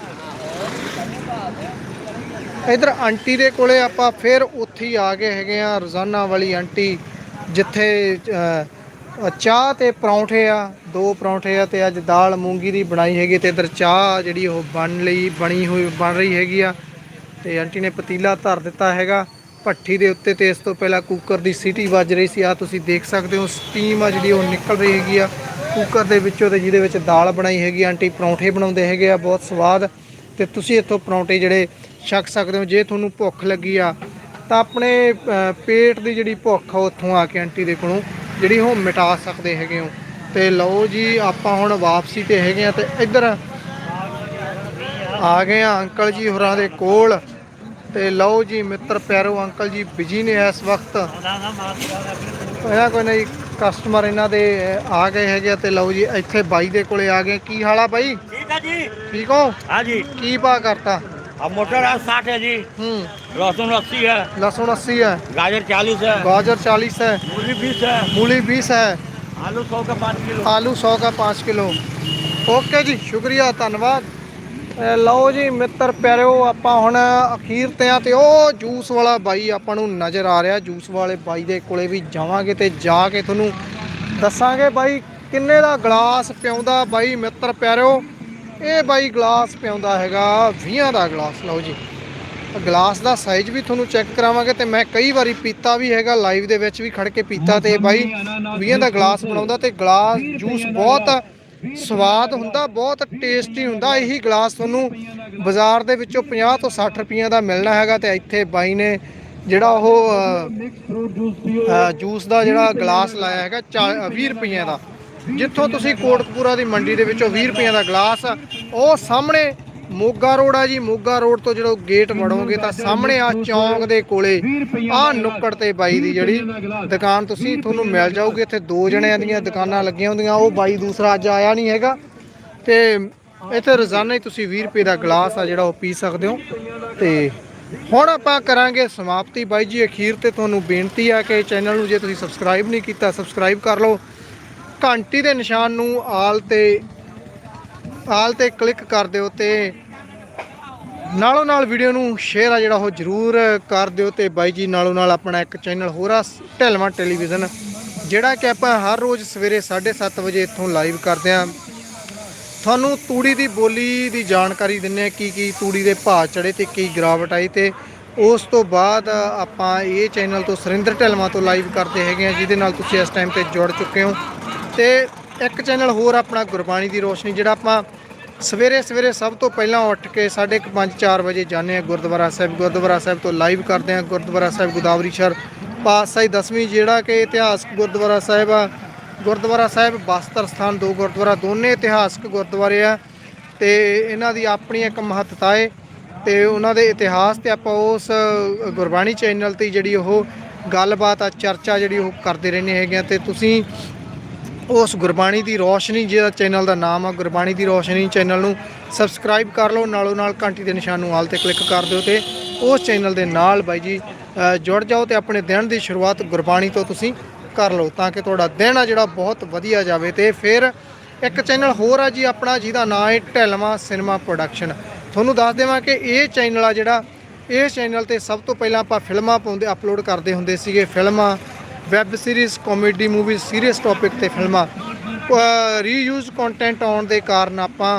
ਇਧਰ ਆਂਟੀ ਦੇ ਕੋਲੇ ਆਪਾਂ ਫਿਰ ਉੱਥੇ ਹੀ ਆ ਗਏ ਹੈਗੇ ਆ, ਰੋਜ਼ਾਨਾ ਵਾਲੀ ਆਂਟੀ, ਜਿੱਥੇ ਚਾਹ ਤੇ ਪਰੌਂਠੇ ਆ, ਦੋ ਪਰੌਂਠੇ ਆ ਤੇ ਅੱਜ ਦਾਲ ਮੂੰਗੀ ਦੀ ਬਣਾਈ ਹੈਗੀ ਤੇ ਇਧਰ ਚਾਹ ਜਿਹੜੀ ਉਹ ਬਣ ਲਈ, ਬਣੀ ਹੋਈ, ਬਣ ਰਹੀ ਹੈਗੀ ਆ। ਤੇ ਆਂਟੀ ਨੇ ਪਤੀਲਾ ਧਰ ਦਿੱਤਾ ਹੈਗਾ। ਭੱਠੀ ਦੇ ਉੱਤੇ ਤੇ ਇਸ ਤੋਂ ਪਹਿਲਾਂ ਕੁੱਕਰ ਦੀ ਸੀਟੀ ਵੱਜ ਰਹੀ ਸੀ। ਆ ਤੁਸੀਂ ਦੇਖ ਸਕਦੇ ਹੋ ਸਟੀਮ ਆ ਜਿਹੜੀ ਉਹ ਨਿਕਲ ਰਹੀ ਹੈਗੀ ਆ। ਕੁੱਕਰ ਦੇ ਵਿੱਚੋਂ ਤੇ ਜਿਹਦੇ ਵਿੱਚ ਦਾਲ ਬਣਾਈ ਹੈਗੀ ਆਂਟੀ ਪਰੌਂਠੇ ਬਣਾਉਂਦੇ ਹੈਗੇ ਆ, ਬਹੁਤ ਸਵਾਦ। ਤੇ ਤੁਸੀਂ ਇੱਥੋਂ ਪਰੌਂਠੇ ਜਿਹੜੇ ਛਕ ਸਕਦੇ ਹੋ, ਜੇ ਤੁਹਾਨੂੰ ਭੁੱਖ ਲੱਗੀ ਆ, ਤਾਂ ਆਪਣੇ ਪੇਟ ਦੀ ਜਿਹੜੀ ਭੁੱਖ ਆ ਉੱਥੋਂ ਆ ਕੇ ਆਂਟੀ ਦੇ ਕੋਲੋਂ ਜਿਹੜੀ ਉਹ ਮਿਟਾ ਸਕਦੇ ਹੈਗੇ ਹੋ। ਤੇ ਲਓ ਜੀ, ਆਪਾਂ ਹੁਣ ਵਾਪਸੀ ਤੇ ਹੈਗੇ ਆ ਤੇ ਇੱਧਰ ਆ ਗਏ ਆ ਅੰਕਲ ਜੀ ਹੋਰਾਂ ਦੇ ਕੋਲ। ਤੇ ਲਓ ਜੀ ਮਿੱਤਰ ਪਿਆਰੋ ਅੰਕਲ ਜੀ ਬਿਜੀ ਨੇ ਇਸ ਵਕਤ ਇਹਨਾਂ ਕੋਈ ਨਹੀਂ ਕਸਟਮਰ ਇਹਨਾਂ ਦੇ ਆ ਗਏ ਹੈਗੇ ਆ ਤੇ ਲਓ ਜੀ ਇੱਥੇ ਬਾਈ ਦੇ ਕੋਲੇ ਆ ਗਏ ਕੀ ਹਾਲ ਆ ਬਾਈ ਠੀਕ ਹੈ ਜੀ ਠੀਕ ਹੋ हाँ जी ਕੀ ਪਾ ਕਰਤਾ अब मोटर है साठ है जी ਹੂੰ लहसुन अस्सी है ਲਸਣ 80 ਹੈ गाजर चालीस है गाजर 40 है मूली बीस है मूली 20 है आलू सौ का पाँच किलो ਆਲੂ 100 ਦਾ 5 ਕਿਲੋ ਓਕੇ ਜੀ ਸ਼ੁਕਰੀਆ ਧੰਨਵਾਦ ਇਹ ਲਓ ਜੀ ਮਿੱਤਰ ਪਿਆਰਿਓ, ਆਪਾਂ ਹੁਣ ਅਖੀਰ ਤੇ ਆ ਤੇ ਉਹ ਜੂਸ ਵਾਲਾ ਬਾਈ ਆਪਾਂ ਨੂੰ ਨਜ਼ਰ ਆ ਰਿਹਾ। ਜੂਸ ਵਾਲੇ ਬਾਈ ਦੇ ਕੋਲੇ ਵੀ ਜਾਵਾਂਗੇ ਤੇ ਜਾ ਕੇ ਤੁਹਾਨੂੰ ਦੱਸਾਂਗੇ ਬਾਈ ਕਿੰਨੇ ਦਾ ਗਲਾਸ ਪਿਆਉਂਦਾ ਬਾਈ ਮਿੱਤਰ ਪਿਆਰਿਓ। ਇਹ ਬਾਈ ਗਲਾਸ ਪਿਆਉਂਦਾ ਹੈਗਾ 20 ਦਾ ਗਲਾਸ, ਲਓ ਜੀ। ਗਲਾਸ ਦਾ ਸਾਈਜ਼ ਵੀ ਤੁਹਾਨੂੰ ਚੈੱਕ ਕਰਾਵਾਂਗੇ ਤੇ ਮੈਂ ਕਈ ਵਾਰੀ ਪੀਤਾ ਵੀ ਹੈਗਾ ਲਾਈਵ ਦੇ ਵਿੱਚ ਵੀ ਖੜ ਕੇ ਪੀਤਾ ਤੇ ਬਾਈ 20 ਦਾ ਗਲਾਸ ਬਣਾਉਂਦਾ ਤੇ ਗਲਾਸ ਜੂਸ ਬਹੁਤ ਸਵਾਦ ਹੁੰਦਾ, ਬਹੁਤ ਟੇਸਟੀ ਹੁੰਦਾ। ਇਹੀ ਗਲਾਸ ਤੁਹਾਨੂੰ ਬਾਜ਼ਾਰ ਦੇ ਵਿੱਚੋਂ 50 ਤੋਂ 60 ਰੁਪਈਆਂ ਦਾ ਮਿਲਣਾ ਹੈਗਾ ਤੇ ਇੱਥੇ ਬਾਈ ਨੇ ਜਿਹੜਾ ਉਹ ਜੂਸ ਦਾ ਜਿਹੜਾ ਗਲਾਸ ਲਾਇਆ ਹੈਗਾ, ਚਾ- 20 ਰੁਪਈਆਂ ਦਾ। ਜਿੱਥੋਂ ਤੁਸੀਂ ਕੋਟਕਪੂਰਾ ਦੀ ਮੰਡੀ ਦੇ ਵਿੱਚੋਂ 20 ਰੁਪਈਆਂ ਦਾ ਗਲਾਸ ਉਹ ਸਾਹਮਣੇ ਮੋਗਾ ਰੋਡ ਆ ਜੀ, ਮੋਗਾ ਰੋਡ ਤੋਂ ਜਦੋਂ ਗੇਟ ਵੜੋਗੇ ਤਾਂ ਸਾਹਮਣੇ ਆ ਚੌਂਕ ਦੇ ਕੋਲੇ ਆ ਨੁੱਕੜ ਤੇ ਬਾਈ ਦੀ ਜਿਹੜੀ ਦੁਕਾਨ ਤੁਸੀਂ ਤੁਹਾਨੂੰ ਮਿਲ ਜਾਊਗੀ। ਇੱਥੇ ਦੋ ਜਣਿਆਂ ਦੀਆਂ ਦੁਕਾਨਾਂ ਲੱਗੀਆਂ ਹੁੰਦੀਆਂ, ਉਹ ਬਾਈ ਦੂਸਰਾ ਅੱਜ ਆਇਆ ਨਹੀਂ ਹੈਗਾ। ਤੇ ਇੱਥੇ ਰੋਜ਼ਾਨਾ ਹੀ ਤੁਸੀਂ 20 ਰੁਪਏ ਦਾ ਗਲਾਸ ਆ ਜਿਹੜਾ ਉਹ ਪੀ ਸਕਦੇ ਹੋ। ਤੇ ਹੁਣ ਆਪਾਂ ਕਰਾਂਗੇ ਸਮਾਪਤੀ। ਬਾਈ ਜੀ, ਅਖੀਰ ਤੇ ਤੁਹਾਨੂੰ ਬੇਨਤੀ ਆ ਕਿ ਚੈਨਲ ਨੂੰ ਜੇ ਤੁਸੀਂ ਸਬਸਕ੍ਰਾਈਬ ਨਹੀਂ ਕੀਤਾ ਸਬਸਕ੍ਰਾਈਬ ਕਰ ਲਓ। ਘੰਟੀ ਦੇ ਨਿਸ਼ਾਨ ਨੂੰ ਆਲ ਤੇ ਆਲ ਤੇ ਕਲਿੱਕ ਕਰ ਦਿਓ ਤੇ ਨਾਲੋਂ ਨਾਲ ਵੀਡੀਓ ਨੂੰ ਸ਼ੇਅਰ ਆ ਜਿਹੜਾ ਉਹ ਜਰੂਰ ਕਰ ਦਿਓ ਤੇ ਬਾਈ ਜੀ ਨਾਲੋਂ ਨਾਲ ਆਪਣਾ ਇੱਕ ਚੈਨਲ ਹੋਰ ਆ, ਢਲਵਾਂ ਟੈਲੀਵਿਜ਼ਨ ਜਿਹੜਾ ਕਿ ਆਪਾਂ ਹਰ ਰੋਜ਼ ਸਵੇਰੇ 7:30 ਵਜੇ ਇੱਥੋਂ ਲਾਈਵ ਕਰਦੇ ਆਂ ਤੁਹਾਨੂੰ ਤੂੜੀ ਦੀ ਬੋਲੀ ਦੀ ਜਾਣਕਾਰੀ ਦਿੰਨੇ ਆ ਕੀ ਕੀ ਤੂੜੀ ਦੇ ਭਾਅ ਚੜੇ ਤੇ ਕੀ ਗਿਰਾਵਟ ਆਈ ਤੇ ਉਸ ਤੋਂ ਬਾਅਦ ਆਪਾਂ ਇਹ ਚੈਨਲ ਤੋਂ ਸੁਰਿੰਦਰ ਢਲਵਾਂ ਤੋਂ ਲਾਈਵ ਕਰਦੇ ਹੈਗੇ ਆ ਜਿਹਦੇ ਨਾਲ ਤੁਸੀਂ ਇਸ ਟਾਈਮ ਤੇ ਜੁੜ ਚੁੱਕੇ ਹੋ। ਤੇ ਇੱਕ ਚੈਨਲ ਹੋਰ ਆਪਣਾ ਗੁਰਬਾਣੀ ਦੀ ਰੋਸ਼ਨੀ, ਜਿਹੜਾ ਆਪਾਂ ਸਵੇਰੇ ਸਵੇਰੇ ਸਭ ਤੋਂ ਪਹਿਲਾਂ ਉੱਠ ਕੇ 5:30 4 ਵਜੇ ਜਾਂਦੇ ਆ ਗੁਰਦੁਆਰਾ ਸਾਹਿਬ। ਗੁਰਦੁਆਰਾ ਸਾਹਿਬ ਤੋਂ ਲਾਈਵ ਕਰਦੇ ਆ ਗੁਰਦੁਆਰਾ ਸਾਹਿਬ ਗੋਦਾਵਰੀ ਸ਼ਹਿਰ ਪਾਤਸ਼ਾਹੀ ਦਸਵੀਂ, ਜਿਹੜਾ ਕਿ ਇਤਿਹਾਸਕ ਗੁਰਦੁਆਰਾ ਸਾਹਿਬ ਆ। ਗੁਰਦੁਆਰਾ ਸਾਹਿਬ ਬਸਤਰ ਸਥਾਨ ਦੋ ਗੁਰਦੁਆਰਾ, ਦੋਨੇ ਇਤਿਹਾਸਕ ਗੁਰਦੁਆਰੇ ਆ ਤੇ ਇਹਨਾਂ ਦੀ ਆਪਣੀ ਇੱਕ ਮਹੱਤਤਾ ਹੈ ਤੇ ਉਹਨਾਂ ਦੇ ਇਤਿਹਾਸ ਤੇ ਆਪਾਂ ਉਸ ਗੁਰਬਾਣੀ ਚੈਨਲ ਤੇ ਜਿਹੜੀ ਉਹ ਗੱਲਬਾਤ ਆ, ਚਰਚਾ ਜਿਹੜੀ ਉਹ ਕਰਦੇ ਰਹਿੰਦੇ ਹੈਗੇ ਆ। ਤੇ ਤੁਸੀਂ ਉਸ ਗੁਰਬਾਣੀ ਦੀ ਰੋਸ਼ਨੀ ਜਿਹਦਾ ਚੈਨਲ ਦਾ ਨਾਮ ਆ, ਗੁਰਬਾਣੀ ਦੀ ਰੋਸ਼ਨੀ ਚੈਨਲ ਨੂੰ ਸਬਸਕ੍ਰਾਈਬ ਕਰ ਲਓ, ਨਾਲੋਂ ਨਾਲ ਘੰਟੀ ਦੇ ਨਿਸ਼ਾਨ ਨੂੰ ਆਲ ਤੇ ਕਲਿੱਕ ਕਰ ਦਿਓ ਤੇ ਉਸ ਚੈਨਲ ਦੇ ਨਾਲ ਬਾਈ ਜੀ ਜੁੜ ਜਾਓ ਤੇ ਆਪਣੇ ਦਿਨ ਦੀ ਸ਼ੁਰੂਆਤ ਗੁਰਬਾਣੀ ਤੋਂ ਤੁਸੀਂ ਕਰ ਲਓ ਤਾਂ ਕਿ ਤੁਹਾਡਾ ਦਿਨ ਆ ਜਿਹੜਾ ਬਹੁਤ ਵਧੀਆ ਜਾਵੇ ਤੇ ਫਿਰ ਇੱਕ ਚੈਨਲ ਹੋਰ ਆ ਜੀ ਆਪਣਾ, ਜਿਹਦਾ ਨਾਮ ਹੈ ਢਲਵਾ ਸਿਨੇਮਾ ਪ੍ਰੋਡਕਸ਼ਨ। ਤੁਹਾਨੂੰ ਦੱਸ ਦੇਵਾਂ ਕਿ ਇਹ ਚੈਨਲ ਆ ਜਿਹੜਾ ਇਸ ਚੈਨਲ ਤੇ ਸਭ ਤੋਂ ਪਹਿਲਾਂ ਆਪਾਂ ਫਿਲਮਾਂ ਪਾਉਂਦੇ, ਅਪਲੋਡ ਕਰਦੇ ਹੁੰਦੇ ਸੀਗੇ, ਫਿਲਮਾਂ web series, comedy, movie serious topic ਤੇ ਫਿਲਮਾਂ। ਰੀਯੂਜ਼ ਕੰਟੈਂਟ ਆਉਣ ਦੇ ਕਾਰਨ ਆਪਾਂ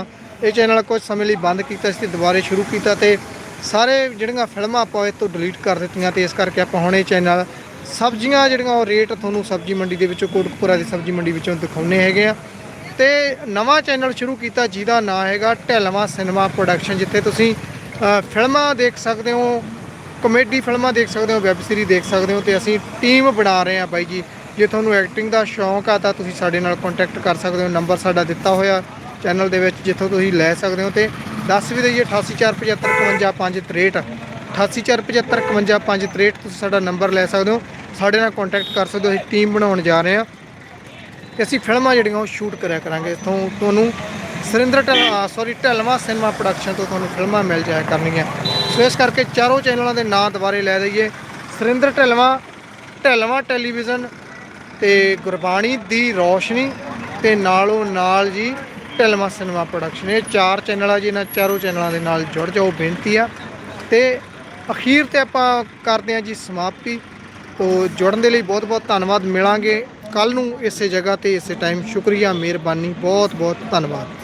ਇਹ ਚੈਨਲ ਕੁਝ ਸਮੇਂ ਲਈ ਬੰਦ ਕੀਤਾ ਸੀ ਤੇ ਦੁਬਾਰੇ ਸ਼ੁਰੂ ਕੀਤਾ ਤੇ ਸਾਰੇ ਜਿਹੜੀਆਂ ਫਿਲਮਾਂ ਆਪਾਂ ਇਹ ਤੋਂ ਡਿਲੀਟ ਕਰ ਦਿੱਤੀਆਂ ਤੇ ਇਸ ਕਰਕੇ ਆਪਾਂ ਹੁਣ ਇਹ ਚੈਨਲ ਸਬਜ਼ੀਆਂ ਜਿਹੜੀਆਂ ਉਹ ਰੇਟ ਤੁਹਾਨੂੰ ਸਬਜ਼ੀ ਮੰਡੀ ਦੇ ਵਿੱਚੋਂ, ਕੋਟਕਪੁਰਾ ਦੀ ਸਬਜ਼ੀ ਮੰਡੀ ਵਿੱਚੋਂ ਦਿਖਾਉਣੇ ਹੈਗੇ ਆ। ਤੇ ਨਵਾਂ ਚੈਨਲ ਸ਼ੁਰੂ ਕੀਤਾ ਜਿਹਦਾ ਨਾਮ ਹੈਗਾ ਢਲਵਾ ਸਿਨੇਮਾ ਪ੍ਰੋਡਕਸ਼ਨ ਜਿੱਥੇ ਤੁਸੀਂ ਫਿਲਮਾਂ ਦੇਖ ਸਕਦੇ ਹੋ ਕਮੇਡੀ ਫਿਲਮਾਂ ਦੇਖ ਸਕਦੇ ਹੋ, ਵੈਬ ਸੀਰੀਜ਼ ਦੇਖ ਸਕਦੇ ਹੋ ਤੇ ਅਸੀਂ ਟੀਮ ਬਣਾ ਰਹੇ ਹਾਂ ਬਾਈ ਜੀ। ਜੇ ਤੁਹਾਨੂੰ ਐਕਟਿੰਗ ਦਾ ਸ਼ੌਂਕ ਆ ਤਾਂ ਤੁਸੀਂ ਸਾਡੇ ਨਾਲ ਕੰਟੈਕਟ ਕਰ ਸਕਦੇ ਹੋ ਨੰਬਰ ਸਾਡਾ ਦਿੱਤਾ ਹੋਇਆ ਚੈਨਲ ਦੇ ਵਿੱਚ, ਜਿੱਥੋਂ ਤੁਸੀਂ ਲੈ ਸਕਦੇ ਹੋ ਤੇ ਦੱਸ ਵੀ ਦਈਏ 8847555563 8847555563 ਤੁਸੀਂ ਸਾਡਾ ਨੰਬਰ ਲੈ ਸਕਦੇ ਹੋ, ਸਾਡੇ ਨਾਲ ਕੰਟੈਕਟ ਕਰ ਸਕਦੇ ਹੋ, ਅਸੀਂ ਟੀਮ ਬਣਾਉਣ ਜਾ ਰਹੇ ਹਾਂ ਤੇ ਅਸੀਂ ਫਿਲਮਾਂ ਜਿਹੜੀਆਂ ਉਹ ਸ਼ੂਟ ਕਰਿਆ ਕਰਾਂਗੇ। ਇੱਥੋਂ ਤੁਹਾਨੂੰ Surinder Dhal sorry Dhalwa cinema production ਤੋਂ ਤੁਹਾਨੂੰ ਫਿਲਮਾਂ ਮਿਲ ਜਾਇਆ ਕਰਨਗੀਆਂ। ਸੋ ਇਸ ਕਰਕੇ ਚਾਰੋਂ ਚੈਨਲਾਂ ਦੇ ਨਾਂ ਦੁਬਾਰੇ ਲੈ ਦਈਏ ਸੁਰਿੰਦਰ ਢਲਵਾ ਢਲਵਾ ਟੈਲੀਵਿਜ਼ਨ ਤੇ ਗੁਰਬਾਣੀ ਦੀ ਰੋਸ਼ਨੀ ਤੇ ਨਾਲੋਂ ਨਾਲ ਜੀ ਢਲਵਾ ਸਿਨੇਮਾ ਪ੍ਰੋਡਕਸ਼ਨ ਇਹ ਚਾਰ ਚੈਨਲ ਆ ਜੀ, ਇਹਨਾਂ ਚਾਰੋਂ ਚੈਨਲਾਂ ਦੇ ਨਾਲ ਜੁੜ ਜਾਓ, ਬੇਨਤੀ ਆ। ਤੇ ਅਖੀਰ ਤੇ ਆਪਾਂ ਕਰਦੇ ਹਾਂ ਜੀ ਸਮਾਪਤੀ। ਤੋ ਜੁੜਨ ਦੇ ਲਈ ਬਹੁਤ ਬਹੁਤ ਧੰਨਵਾਦ। ਮਿਲਾਂਗੇ ਕੱਲ ਨੂੰ ਇਸੇ ਜਗ੍ਹਾ ਤੇ ਇਸੇ ਟਾਈਮ ਸ਼ੁਕਰੀਆ, ਮਿਹਰਬਾਨੀ ਬਹੁਤ ਬਹੁਤ ਧੰਨਵਾਦ।